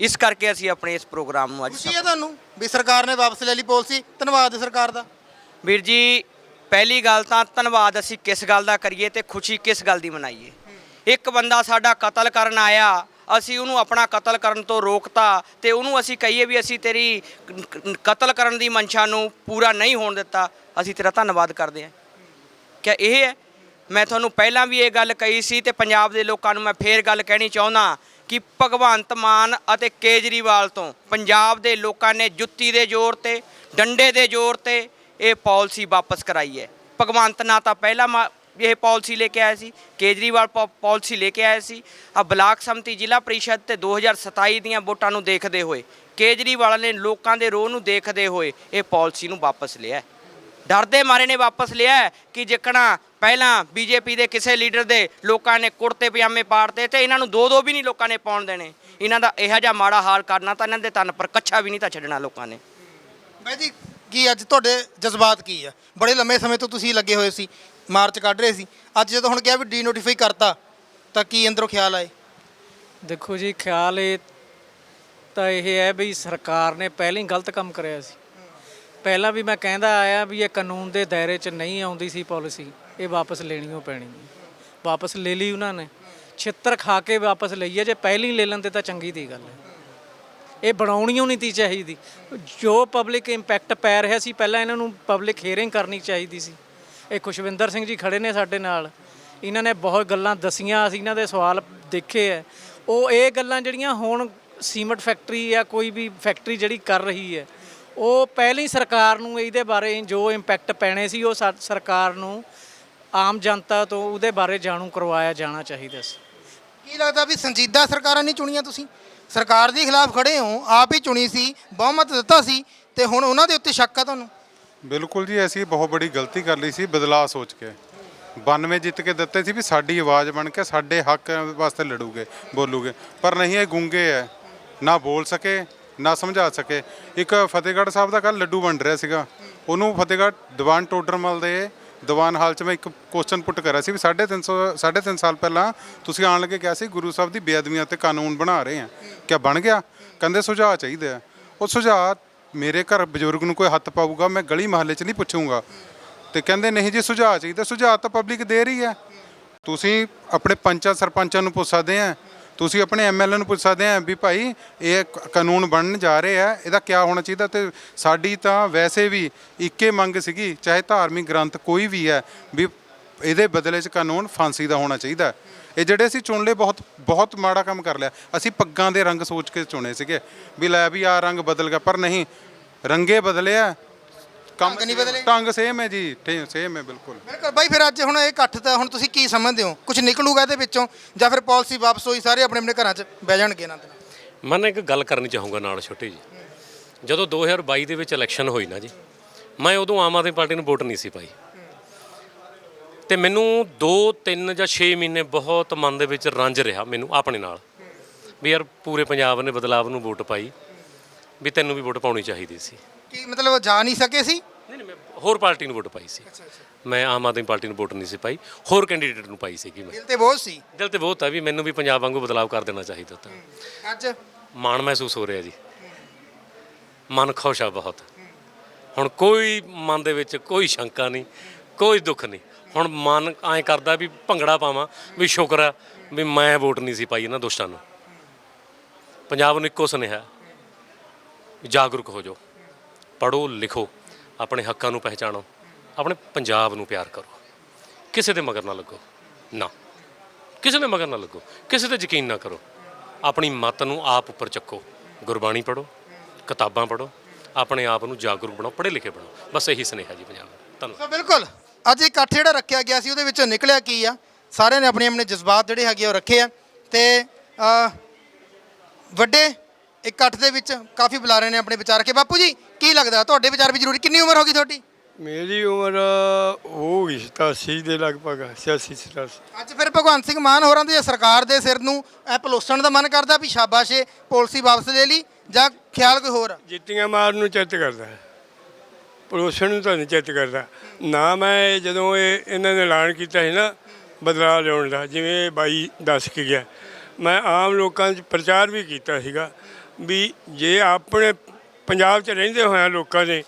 ਇਸ ਕਰਕੇ ਅਸੀਂ ਆਪਣੇ ਇਸ ਪ੍ਰੋਗਰਾਮ ਨੂੰ ਅੱਜ ਖੁਸ਼ੀ ਹੈ ਤੁਹਾਨੂੰ ਵੀ ਸਰਕਾਰ ਨੇ ਵਾਪਸ ਲੈ ਲਈ ਪਾਲਿਸੀ? ਧੰਨਵਾਦ ਸਰਕਾਰ ਦਾ। ਵੀਰ ਜੀ ਪਹਿਲੀ ਗੱਲ ਤਾਂ ਧੰਨਵਾਦ ਅਸੀਂ ਕਿਸ ਗੱਲ ਦਾ ਕਰੀਏ ਤੇ ਖੁਸ਼ੀ ਕਿਸ ਗੱਲ ਦੀ ਮਨਾਈਏ। ਇੱਕ ਬੰਦਾ ਸਾਡਾ ਕਤਲ ਕਰਨ ਆਇਆ ਅਸੀਂ ਉਹਨੂੰ ਆਪਣਾ ਕਤਲ ਕਰਨ ਤੋਂ ਰੋਕਤਾ ਤੇ ਉਹਨੂੰ ਅਸੀਂ ਕਹੀਏ ਵੀ ਅਸੀਂ ਤੇਰੀ ਕ- ਕਤਲ ਕਰਨ ਦੀ ਮਨਸ਼ਾ ਨੂੰ ਪੂਰਾ ਨਹੀਂ ਹੋਣ ਦਿੱਤਾ ਅਸੀਂ ਤੇਰਾ ਧੰਨਵਾਦ ਕਰਦੇ ਹਾਂ। ਕਿਆ ਇਹ ਹੈ? ਮੈਂ ਤੁਹਾਨੂੰ ਪਹਿਲਾਂ ਵੀ ਇਹ ਗੱਲ ਕਹੀ ਸੀ ਤੇ ਪੰਜਾਬ ਦੇ ਲੋਕਾਂ ਨੂੰ ਮੈਂ ਫੇਰ ਗੱਲ ਕਹਿਣੀ ਚਾਹੁੰਦਾ ਕਿ ਭਗਵੰਤ ਮਾਨ ਅਤੇ ਕੇਜਰੀਵਾਲ ਤੋਂ ਪੰਜਾਬ ਦੇ ਲੋਕਾਂ ਨੇ ਜੁੱਤੀ ਦੇ ਜ਼ੋਰ ਤੇ, ਡੰਡੇ ਦੇ ਜ਼ੋਰ ਤੇ ਇਹ ਪਾਲਿਸੀ ਵਾਪਸ ਕਰਾਈ ਹੈ। ਭਗਵੰਤ ਨਾ ਤਾਂ ਪਹਿਲਾਂ ਮਾ- ਇਹ ਪਾਲਿਸੀ ਲੈ ਕੇ ਆਇਆ ਸੀ, ਕੇਜਰੀਵਾਲ ਪਾ- ਪਾਲਿਸੀ ਲੈ ਕੇ ਆਇਆ ਸੀ। ਆ ਬਲਾਕ ਸੰਮਤੀ ਜ਼ਿਲ੍ਹਾ ਪ੍ਰੀਸ਼ਦ ਤੇ 2027 ਦੀਆਂ ਵੋਟਾਂ ਨੂੰ ਦੇਖਦੇ ਹੋਏ, ਕੇਜਰੀਵਾਲ ਨੇ ਲੋਕਾਂ ਦੇ ਰੋਹ ਨੂੰ ਦੇਖਦੇ ਹੋਏ ਇਹ ਪਾਲਿਸੀ ਨੂੰ ਵਾਪਸ ਲਿਆ ਡਰਦੇ ਮਾਰੇ ਨੇ ਵਾਪਸ ਲਿਆ ਕਿ ਜਿੱਕਣਾ ਪਹਿਲਾਂ ਬੀਜੇਪੀ ਦੇ ਕਿਸੇ ਲੀਡਰ ਦੇ ਲੋਕਾਂ ਨੇ ਕੁੜਤੇ ਪਜਾਮੇ ਪਾੜਤੇ ਤੇ ਇਹਨਾਂ ਨੂੰ ਦੋ ਦੋ ਵੀ ਨਹੀਂ ਲੋਕਾਂ ਨੇ ਪਾਉਣ ਦੇਣੇ। ਇਹਨਾਂ ਦਾ ਇਹੋ ਜਿਹਾ ਮਾੜਾ ਹਾਲ ਕਰਨਾ ਤਾਂ ਇਹਨਾਂ ਦੇ ਤਨ ਪਰ ਕੱਛਾ ਵੀ ਨਹੀਂ ਤਾਂ ਛੱਡਣਾ ਲੋਕਾਂ ਨੇ। ਬਾਈ ਜੀ ਕੀ ਅੱਜ ਤੁਹਾਡੇ ਜਜ਼ਬਾਤ ਕੀ ਆ? ਬੜੇ ਲੰਮੇ ਸਮੇਂ ਤੋਂ ਤੁਸੀਂ ਲੱਗੇ ਹੋਏ ਸੀ ਮਾਰਚ ਕੱਢ ਰਹੇ ਸੀ। ਅੱਜ ਜਦੋਂ ਹੁਣ ਕਿਹਾ ਵੀ ਡੀਨੋਟੀਫਾਈ ਕਰਤਾ ਤਾਂ ਕੀ ਅੰਦਰੋਂ ਖਿਆਲ ਆਏ? ਦੇਖੋ ਜੀ ਖਿਆਲ ਇਹ ਤਾਂ ਇਹ ਹੈ ਵੀ ਸਰਕਾਰ ਨੇ ਪਹਿਲਾਂ ਹੀ ਗਲਤ ਕੰਮ ਕਰਿਆ ਸੀ। ਪਹਿਲਾਂ ਵੀ ਮੈਂ ਕਹਿੰਦਾ ਆਇਆ ਵੀ ਇਹ ਕਾਨੂੰਨ ਦੇ ਦਾਇਰੇ 'ਚ ਨਹੀਂ ਆਉਂਦੀ ਸੀ ਪਾਲਿਸੀ ਇਹ ਵਾਪਸ ਲੈਣੀ ਓ ਪੈਣੀ ਹੈ। ਵਾਪਸ ਲੈ ਲਈ ਉਹਨਾਂ ਨੇ। ਛਿੱਤਰ ਖਾ ਕੇ ਵਾਪਸ ਲਈ ਹੈ। ਜੇ ਪਹਿਲਾਂ ਹੀ ਲੈ ਲੈਂਦੇ ਤਾਂ ਚੰਗੀ ਦੀ ਗੱਲ ਹੈ। ਇਹ ਬਣਾਉਣੀ ਨਹੀਂ ਤੀ ਚਾਹੀਦੀ। ਜੋ ਪਬਲਿਕ ਇੰਪੈਕਟ ਪੈ ਰਿਹਾ ਸੀ, ਪਹਿਲਾਂ ਇਹਨਾਂ ਨੂੰ ਪਬਲਿਕ ਹੀਅਰਿੰਗ ਕਰਨੀ ਚਾਹੀਦੀ ਸੀ। ਇਹ ਖੁਸ਼ਵਿੰਦਰ ਸਿੰਘ ਜੀ ਖੜੇ ਨੇ ਸਾਡੇ ਨਾਲ। ਇਹਨਾਂ ਨੇ ਬਹੁਤ ਗੱਲਾਂ ਦਸੀਆਂ, ਅਸੀਂ ਇਹਨਾਂ ਦੇ ਸਵਾਲ ਦੇਖੇ ਐ ਉਹ ਇਹ ਗੱਲਾਂ ਜਿਹੜੀਆਂ ਹੁਣ ਸੀਮਟ ਫੈਕਟਰੀ ਜਾਂ ਕੋਈ ਵੀ ਫੈਕਟਰੀ ਜਿਹੜੀ ਕਰ ਰਹੀ ਹੈ, ਉਹ ਪਹਿਲੀ ਸਰਕਾਰ ਨੂੰ ਇਹਦੇ ਬਾਰੇ ਜੋ ਇੰਪੈਕਟ ਪੈਣੇ ਸੀ, ਉਹ ਸਾ- ਸਰਕਾਰ ਨੂੰ ਆਮ ਜਨਤਾ ਤੋਂ ਉਹਦੇ ਬਾਰੇ ਜਾਣੂ ਕਰਵਾਇਆ ਜਾਣਾ ਚਾਹੀਦਾ ਸੀ। ਕੀ ਲੱਗਦਾ ਵੀ ਸੰਜੀਦਾ ਸਰਕਾਰਾਂ ਨਹੀਂ ਚੁਣੀਆਂ ਤੁਸੀਂ? ਸਰਕਾਰ ਦੇ ਖਿਲਾਫ ਖੜੇ ਹੋ ਆਪ ਹੀ ਚੁਣੀ ਸੀ ਬਹੁਮਤ ਦਿੱਤਾ ਸੀ ਤੇ ਹੁਣ ਉਹਨਾਂ ਦੇ ਉੱਤੇ ਸ਼ੱਕ ਆ ਤੁਹਾਨੂੰ? ਬਿਲਕੁਲ ਜੀ ਅਸੀਂ ਬਹੁਤ ਬੜੀ ਗਲਤੀ ਕਰ ਲਈ ਸੀ ਬਦਲਾਅ ਸੋਚ ਕੇ। 92 ਜਿੱਤ ਕੇ ਦਿੱਤੇ ਸੀ ਵੀ ਸਾਡੀ ਆਵਾਜ਼ ਬਣ ਕੇ ਸਾਡੇ ਹੱਕ ਵਾਸਤੇ ਲੜੂਗੇ ਬੋਲੂਗੇ। ਪਰ ਨਹੀਂ ਇਹ ਗੁੰਗੇ ਐ। ਨਾ ਬੋਲ ਸਕੇ ਨਾ ਸਮਝਾ ਸਕੇ। ਇੱਕ ਫਤਿਹਗੜ੍ਹ ਸਾਹਿਬ ਦਾ ਕੱਲ ਲੱਡੂ ਵੰਡ ਰਿਹਾ ਸੀਗਾ। ਉਹਨੂੰ ਫਤਿਹਗੜ੍ਹ ਦੀਵਾਨ ਟੋਡਰਮਲ ਦੇ ਦੀਵਾਨ ਹਾਲ 'ਚ ਮੈਂ ਇੱਕ ਕੁਐਸਚਨ ਪੁੱਟ ਕਰਿਆ ਸੀ ਵੀ 350 3.5 ਸਾਲ ਪਹਿਲਾਂ ਤੁਸੀਂ ਆਣ ਲੱਗੇ ਕਿਹਾ ਸੀ ਗੁਰੂ ਸਾਹਿਬ ਦੀ ਬੇਅਦਬੀਆਂ ਤੇ ਕਾਨੂੰਨ ਬਣਾ ਰਹੇ ਆ। ਕਿਆ ਬਣ ਗਿਆ? ਕਹਿੰਦੇ ਸੁਝਾਅ ਚਾਹੀਦਾ ਉਹ ਸੁਝਾਅ ਮੇਰੇ ਘਰ ਬਜ਼ੁਰਗ ਨੂੰ ਕੋਈ ਹੱਥ ਪਾਊਗਾ, ਮੈਂ ਗਲੀ ਮਹੱਲੇ 'ਚ ਨਹੀਂ ਪੁੱਛੂੰਗਾ। ਤੇ ਕਹਿੰਦੇ ਨਹੀਂ ਜੀ, ਸੁਝਾਅ ਚਾਹੀਦਾ। ਸੁਝਾਅ ਤਾਂ ਪਬਲਿਕ ਦੇ ਰਹੀ ਹੈ। ਤੁਸੀਂ ਆਪਣੇ ਪੰਚਾਂ, ਸਰਪੰਚਾਂ ਨੂੰ ਪੁੱਛ ਸਕਦੇ ਆ। ਤੁਸੀਂ ਆਪਣੇ ਐਮਐਲਏ ਨੂੰ ਪੁੱਛ ਸਕਦੇ ਆ ਵੀ ਭਾਈ ਇਹ ਕਾਨੂੰਨ ਬਣਨ ਜਾ ਰਹੇ ਆ, ਇਹਦਾ ਕੀ ਹੋਣਾ ਚਾਹੀਦਾ ਤੇ ਸਾਡੀ ਤਾਂ ਵੈਸੇ ਵੀ ਇੱਕੇ ਮੰਗ ਸੀਗੀ, ਚਾਹੇ ਧਾਰਮਿਕ ਗ੍ਰੰਥ ਕੋਈ ਵੀ ਹੈ, ਵੀ ਇਹਦੇ ਬਦਲੇ 'ਚ ਕਾਨੂੰਨ ਫਾਂਸੀ ਦਾ ਹੋਣਾ ਚਾਹੀਦਾ। ਇਹ ਜਿਹੜੇ ਅਸੀਂ ਚੁਣ ਲਏ ਬਹੁਤ ਬਹੁਤ ਮਾੜਾ ਕੰਮ ਕਰ ਲਿਆ। ਅਸੀਂ ਪੱਗਾਂ ਦੇ ਰੰਗ ਸੋਚ ਕੇ ਚੁਣੇ ਸੀਗੇ, ਵੀ ਲੈ ਵੀ ਆ ਰੰਗ ਬਦਲ ਗਿਆ, ਪਰ ਨਹੀਂ, ਰੰਗੇ ਬਦਲਿਆ ਕੰਮ ਢੰਗ ਨਹੀਂ ਬਦਲੇ। ਢੰਗ ਸੇਮ ਹੈ ਜੀ ਸੇਮ ਹੈ ਬਿਲਕੁਲ। ਬਿਲਕੁਲ ਬਾਈ ਫਿਰ ਅੱਜ ਹੁਣ ਇਹ ਇਕੱਠ ਤਾਂ ਹੁਣ ਤੁਸੀਂ ਕੀ ਸਮਝਦੇ ਹੋ? ਕੁਝ ਨਿਕਲੂਗਾ ਇਹਦੇ ਵਿੱਚੋਂ ਜਾਂ ਫਿਰ ਪਾਲਿਸੀ ਵਾਪਸ ਹੋਈ ਸਾਰੇ ਆਪਣੇ ਆਪਣੇ ਘਰਾਂ 'ਚ ਬਹਿ ਜਾਣਗੇ ਇਹਨਾਂ ਦੇ ਨਾਲ? ਮੈਂ ਨਾ ਇੱਕ ਗੱਲ ਕਰਨੀ ਚਾਹੂੰਗਾ ਨਾਲ ਛੋਟੀ ਜੀ। ਜਦੋਂ 2022 ਦੇ ਵਿੱਚ ਇਲੈਕਸ਼ਨ ਹੋਈ ਨਾ ਜੀ ਮੈਂ ਉਦੋਂ ਆਮ ਆਦਮੀ ਪਾਰਟੀ ਨੂੰ ਵੋਟ ਨਹੀਂ ਸੀ ਪਾਈ। ਤੇ ਮੈਨੂੰ 2 3 ਜਾਂ 6 ਮਹੀਨੇ ਬਹੁਤ ਮਨ ਦੇ ਵਿੱਚ ਰੰਜ ਰਿਹਾ ਮੈਨੂੰ ਆਪਣੇ ਨਾਲ। ਵੀ ਯਾਰ ਪੂਰੇ ਪੰਜਾਬ ਨੇ ਬਦਲਾਵ ਨੂੰ ਵੋਟ ਪਾਈ ਵੀ ਤੈਨੂੰ ਵੀ ਵੋਟ ਪਾਉਣੀ ਚਾਹੀਦੀ ਸੀ। ਕੀ ਮਤਲਬ ਜਾ ਨਹੀਂ ਸਕੇ ਸੀ? ਨਹੀਂ ਨਹੀਂ ਮੈਂ ਹੋਰ ਪਾਰਟੀ ਨੂੰ ਵੋਟ ਪਾਈ ਸੀ। ਮੈਂ ਆਮ ਆਦਮੀ ਪਾਰਟੀ ਨੂੰ ਵੋਟ ਨਹੀਂ ਸੀ ਪਾਈ। ਹੋਰ ਕੈਂਡੀਡੇਟ ਨੂੰ ਪਾਈ ਸੀਗੀ ਮੈਂ। ਦਿਲ ਤੇ ਬੋਝ ਸੀ। ਦਿਲ ਤੇ ਬਹੁਤ ਹੈ ਵੀ ਮੈਨੂੰ ਵੀ ਪੰਜਾਬ ਵਾਂਗੂ ਬਦਲਾਵ ਕਰ ਦੇਣਾ ਚਾਹੀਦਾ ਤਾਂ। ਅੱਜ? ਮਾਣ ਮਹਿਸੂਸ ਹੋ ਰਿਹਾ ਜੀ। ਮਨ ਖੁਸ਼ ਆ ਬਹੁਤ। ਹੁਣ ਕੋਈ ਮਨ ਦੇ ਵਿੱਚ ਕੋਈ ਸ਼ੰਕਾ ਨਹੀਂ ਕੋਈ ਦੁੱਖ ਨਹੀਂ। ਹੁਣ ਮਨ ਐਂ ਕਰਦਾ ਵੀ ਭੰਗੜਾ ਪਾਵਾਂ ਵੀ ਸ਼ੁਕਰ ਆ ਵੀ ਮੈਂ ਵੋਟ ਨਹੀਂ ਸੀ ਪਾਈ ਇਹਨਾਂ ਦੋਸਤਾਂ ਨੂੰ। ਪੰਜਾਬ ਨੂੰ ਇੱਕੋ ਸੁਨੇਹਾ ਜਾਗਰੂਕ ਹੋ ਜਾਓ। ਪੜੋ ਲਿਖੋ, ਆਪਣੇ ਹੱਕਾਂ ਨੂੰ ਪਹਿਚਾਣੋ, ਆਪਣੇ ਪੰਜਾਬ ਨੂੰ ਪਿਆਰ ਕਰੋ। ਕਿਸੇ ਦੇ ਮਗਰ ਨਾ ਲੱਗੋ, ਨਾ। ਕਿਸੇ ਦੇ ਮਗਰ ਨਾ ਲੱਗੋ, ਕਿਸੇ ਤੇ ਯਕੀਨ ਨਾ ਕਰੋ। ਆਪਣੀ ਮਤ ਨੂੰ ਆਪ ਉੱਪਰ ਚੱਕੋ। ਗੁਰਬਾਣੀ ਪੜੋ ਕਿਤਾਬਾਂ ਪੜੋ ਆਪਣੇ ਆਪ ਨੂੰ ਜਾਗਰੂਕ ਬਣਾਓ ਪੜ੍ਹੇ ਲਿਖੇ ਬਣਾਓ। ਬਸ ਇਹੀ ਸੁਨੇਹਾ ਜੀ ਪੰਜਾਬ ਦਾ। ਧੰਨਵਾਦ। ਸੋ ਬਿਲਕੁਲ। ਅੱਜ ਇਹ ਇਕੱਠ ਜਿਹੜਾ ਰੱਖਿਆ ਗਿਆ ਸੀ, ਉਹਦੇ ਵਿੱਚੋਂ ਨਿਕਲਿਆ ਕੀ ਆ? ਸਾਰਿਆਂ ਨੇ ਆਪਣੇ ਆਪਣੇ ਜਜ਼ਬਾਤ ਜਿਹੜੇ ਹੈਗੇ ਆ, ਉਹ ਰੱਖੇ ਆ। ਤੇ ਵੱਡੇ ਇਕੱਠ ਦੇ ਵਿੱਚ ਕਾਫੀ ਬੁਲਾਰੇ ਨੇ ਆਪਣੇ ਵਿਚਾਰ ਰੱਖੇ। ਬਾਪੂ ਜੀ ਕੀ ਲੱਗਦਾ? ਤੁਹਾਡੇ ਵਿਚਾਰ ਵੀ ਜ਼ਰੂਰੀ? ਕਿੰਨੀ ਉਮਰ ਹੋ ਗਈ ਤੁਹਾਡੀ? ਮੇਰੀ ਉਮਰ ਹੋ ਗਈ 87 ਦੇ ਲਗਭਗ 86 87 ਅੱਜ ਫਿਰ ਭਗਵੰਤ ਸਿੰਘ ਮਾਨ ਹੋਰਾਂ ਦੀ ਸਰਕਾਰ ਦੇ ਸਿਰ ਨੂੰ ਐ ਪਲੋਸਣ ਦਾ ਮਨ ਕਰਦਾ ਵੀ ਸ਼ਾਬਾਸ਼ੇ ਪਾਲਿਸੀ ਵਾਪਸ ਲੈ ਲਈ ਜਾਂ ਖਿਆਲ ਕੋਈ ਹੋਰ? ਆ? ਜਿੱਤੀਆਂ ਮਾਰ ਨੂੰ ਚਿੱਤ ਕਰਦਾ ਹੈ। ਪੜੋਸਣ ਨੂੰ ਤਾਂ ਨਹੀਂ ਚਿੱਤ ਕਰਦਾ। ਨਾ ਮੈਂ ਇਹ ਜਦੋਂ ਇਹ ਇਹਨਾਂ ਨੇ ਐਲਾਨ ਕੀਤਾ ਸੀ ਨਾ ਬਦਲਾਅ ਲਿਆਉਣ ਦਾ ਜਿਵੇਂ ਇਹ ਬਾਈ ਦੱਸ ਕੇ ਗਿਆ। ਮੈਂ ਆਮ ਲੋਕਾਂ 'ਚ ਪ੍ਰਚਾਰ ਵੀ ਕੀਤਾ ਸੀਗਾ। ਵੀ ਜੇ ਆਪਣੇ ਪੰਜਾਬ 'ਚ ਰਹਿੰਦੇ ਹੋਇਆਂ ਲੋਕਾਂ ਨੇ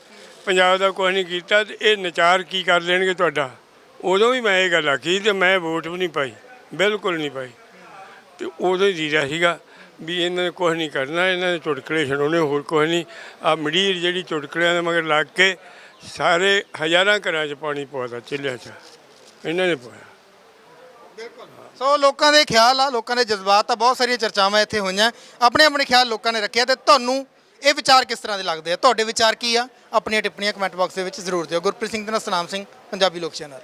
ਪੰਜਾਬ ਦਾ ਕੁਝ ਨਹੀਂ ਕੀਤਾ ਤੇ ਇਹ ਨਚਾਰ ਕੀ ਕਰ ਲੈਣਗੇ ਤੁਹਾਡਾ? ਉਦੋਂ ਵੀ ਮੈਂ ਇਹ ਗੱਲ ਆਖੀ ਤੇ ਮੈਂ ਵੋਟ ਵੀ ਨਹੀਂ ਪਾਈ, ਬਿਲਕੁਲ ਨਹੀਂ ਪਾਈ। ਤੇ ਉਦੋਂ ਹੀ ਦੀਦਾ ਸੀਗਾ ਵੀ ਇਹਨਾਂ ਨੇ ਕੁਝ ਨਹੀਂ ਕਰਨਾ, ਇਹਨਾਂ ਨੇ ਚੁਟਕਲੇ ਛਡਾਉਣੇ, ਹੋਰ ਕੁਝ ਨਹੀਂ। ਆ ਮੜੀਰ ਜਿਹੜੀ ਚੁਟਕਲਿਆਂ ਦੇ ਮਗਰ ਲੱਗ ਕੇ ਸਾਰੇ ਹਜ਼ਾਰਾਂ ਘਰਾਂ 'ਚ ਪਾਣੀ ਪਵਾਤਾ ਚਿੱਲਿਆਂ 'ਚ। ਇਹਨਾਂ ਨੇ ਪਵਾਇਆ ਸੋ ਲੋਕਾਂ ਦੇ ਖਿਆਲ ਆ, ਲੋਕਾਂ ਦੇ ਜਜ਼ਬਾਤ ਆ, ਬਹੁਤ ਸਾਰੀਆਂ ਚਰਚਾਵਾਂ ਇੱਥੇ ਹੋਈਆਂ। ਆਪਣੇ ਆਪਣੇ ਖਿਆਲ ਲੋਕਾਂ ਨੇ ਰੱਖਿਆ ਤੇ ਤੁਹਾਨੂੰ ਇਹ ਵਿਚਾਰ ਕਿਸ ਤਰ੍ਹਾਂ ਦੇ ਲੱਗਦੇ ਆ? ਤੁਹਾਡੇ ਵਿਚਾਰ ਕੀ ਆ? ਆਪਣੀਆਂ ਟਿੱਪਣੀਆਂ ਕਮੈਂਟ ਬਾਕਸ ਦੇ ਵਿੱਚ ਜ਼ਰੂਰ ਦਿਓ। ਗੁਰਪ੍ਰੀਤ ਸਿੰਘ ਦੇ ਨਾਲ ਸਨਾਮ ਸਿੰਘ, ਪੰਜਾਬੀ ਲੋਕ ਚੈਨਲ।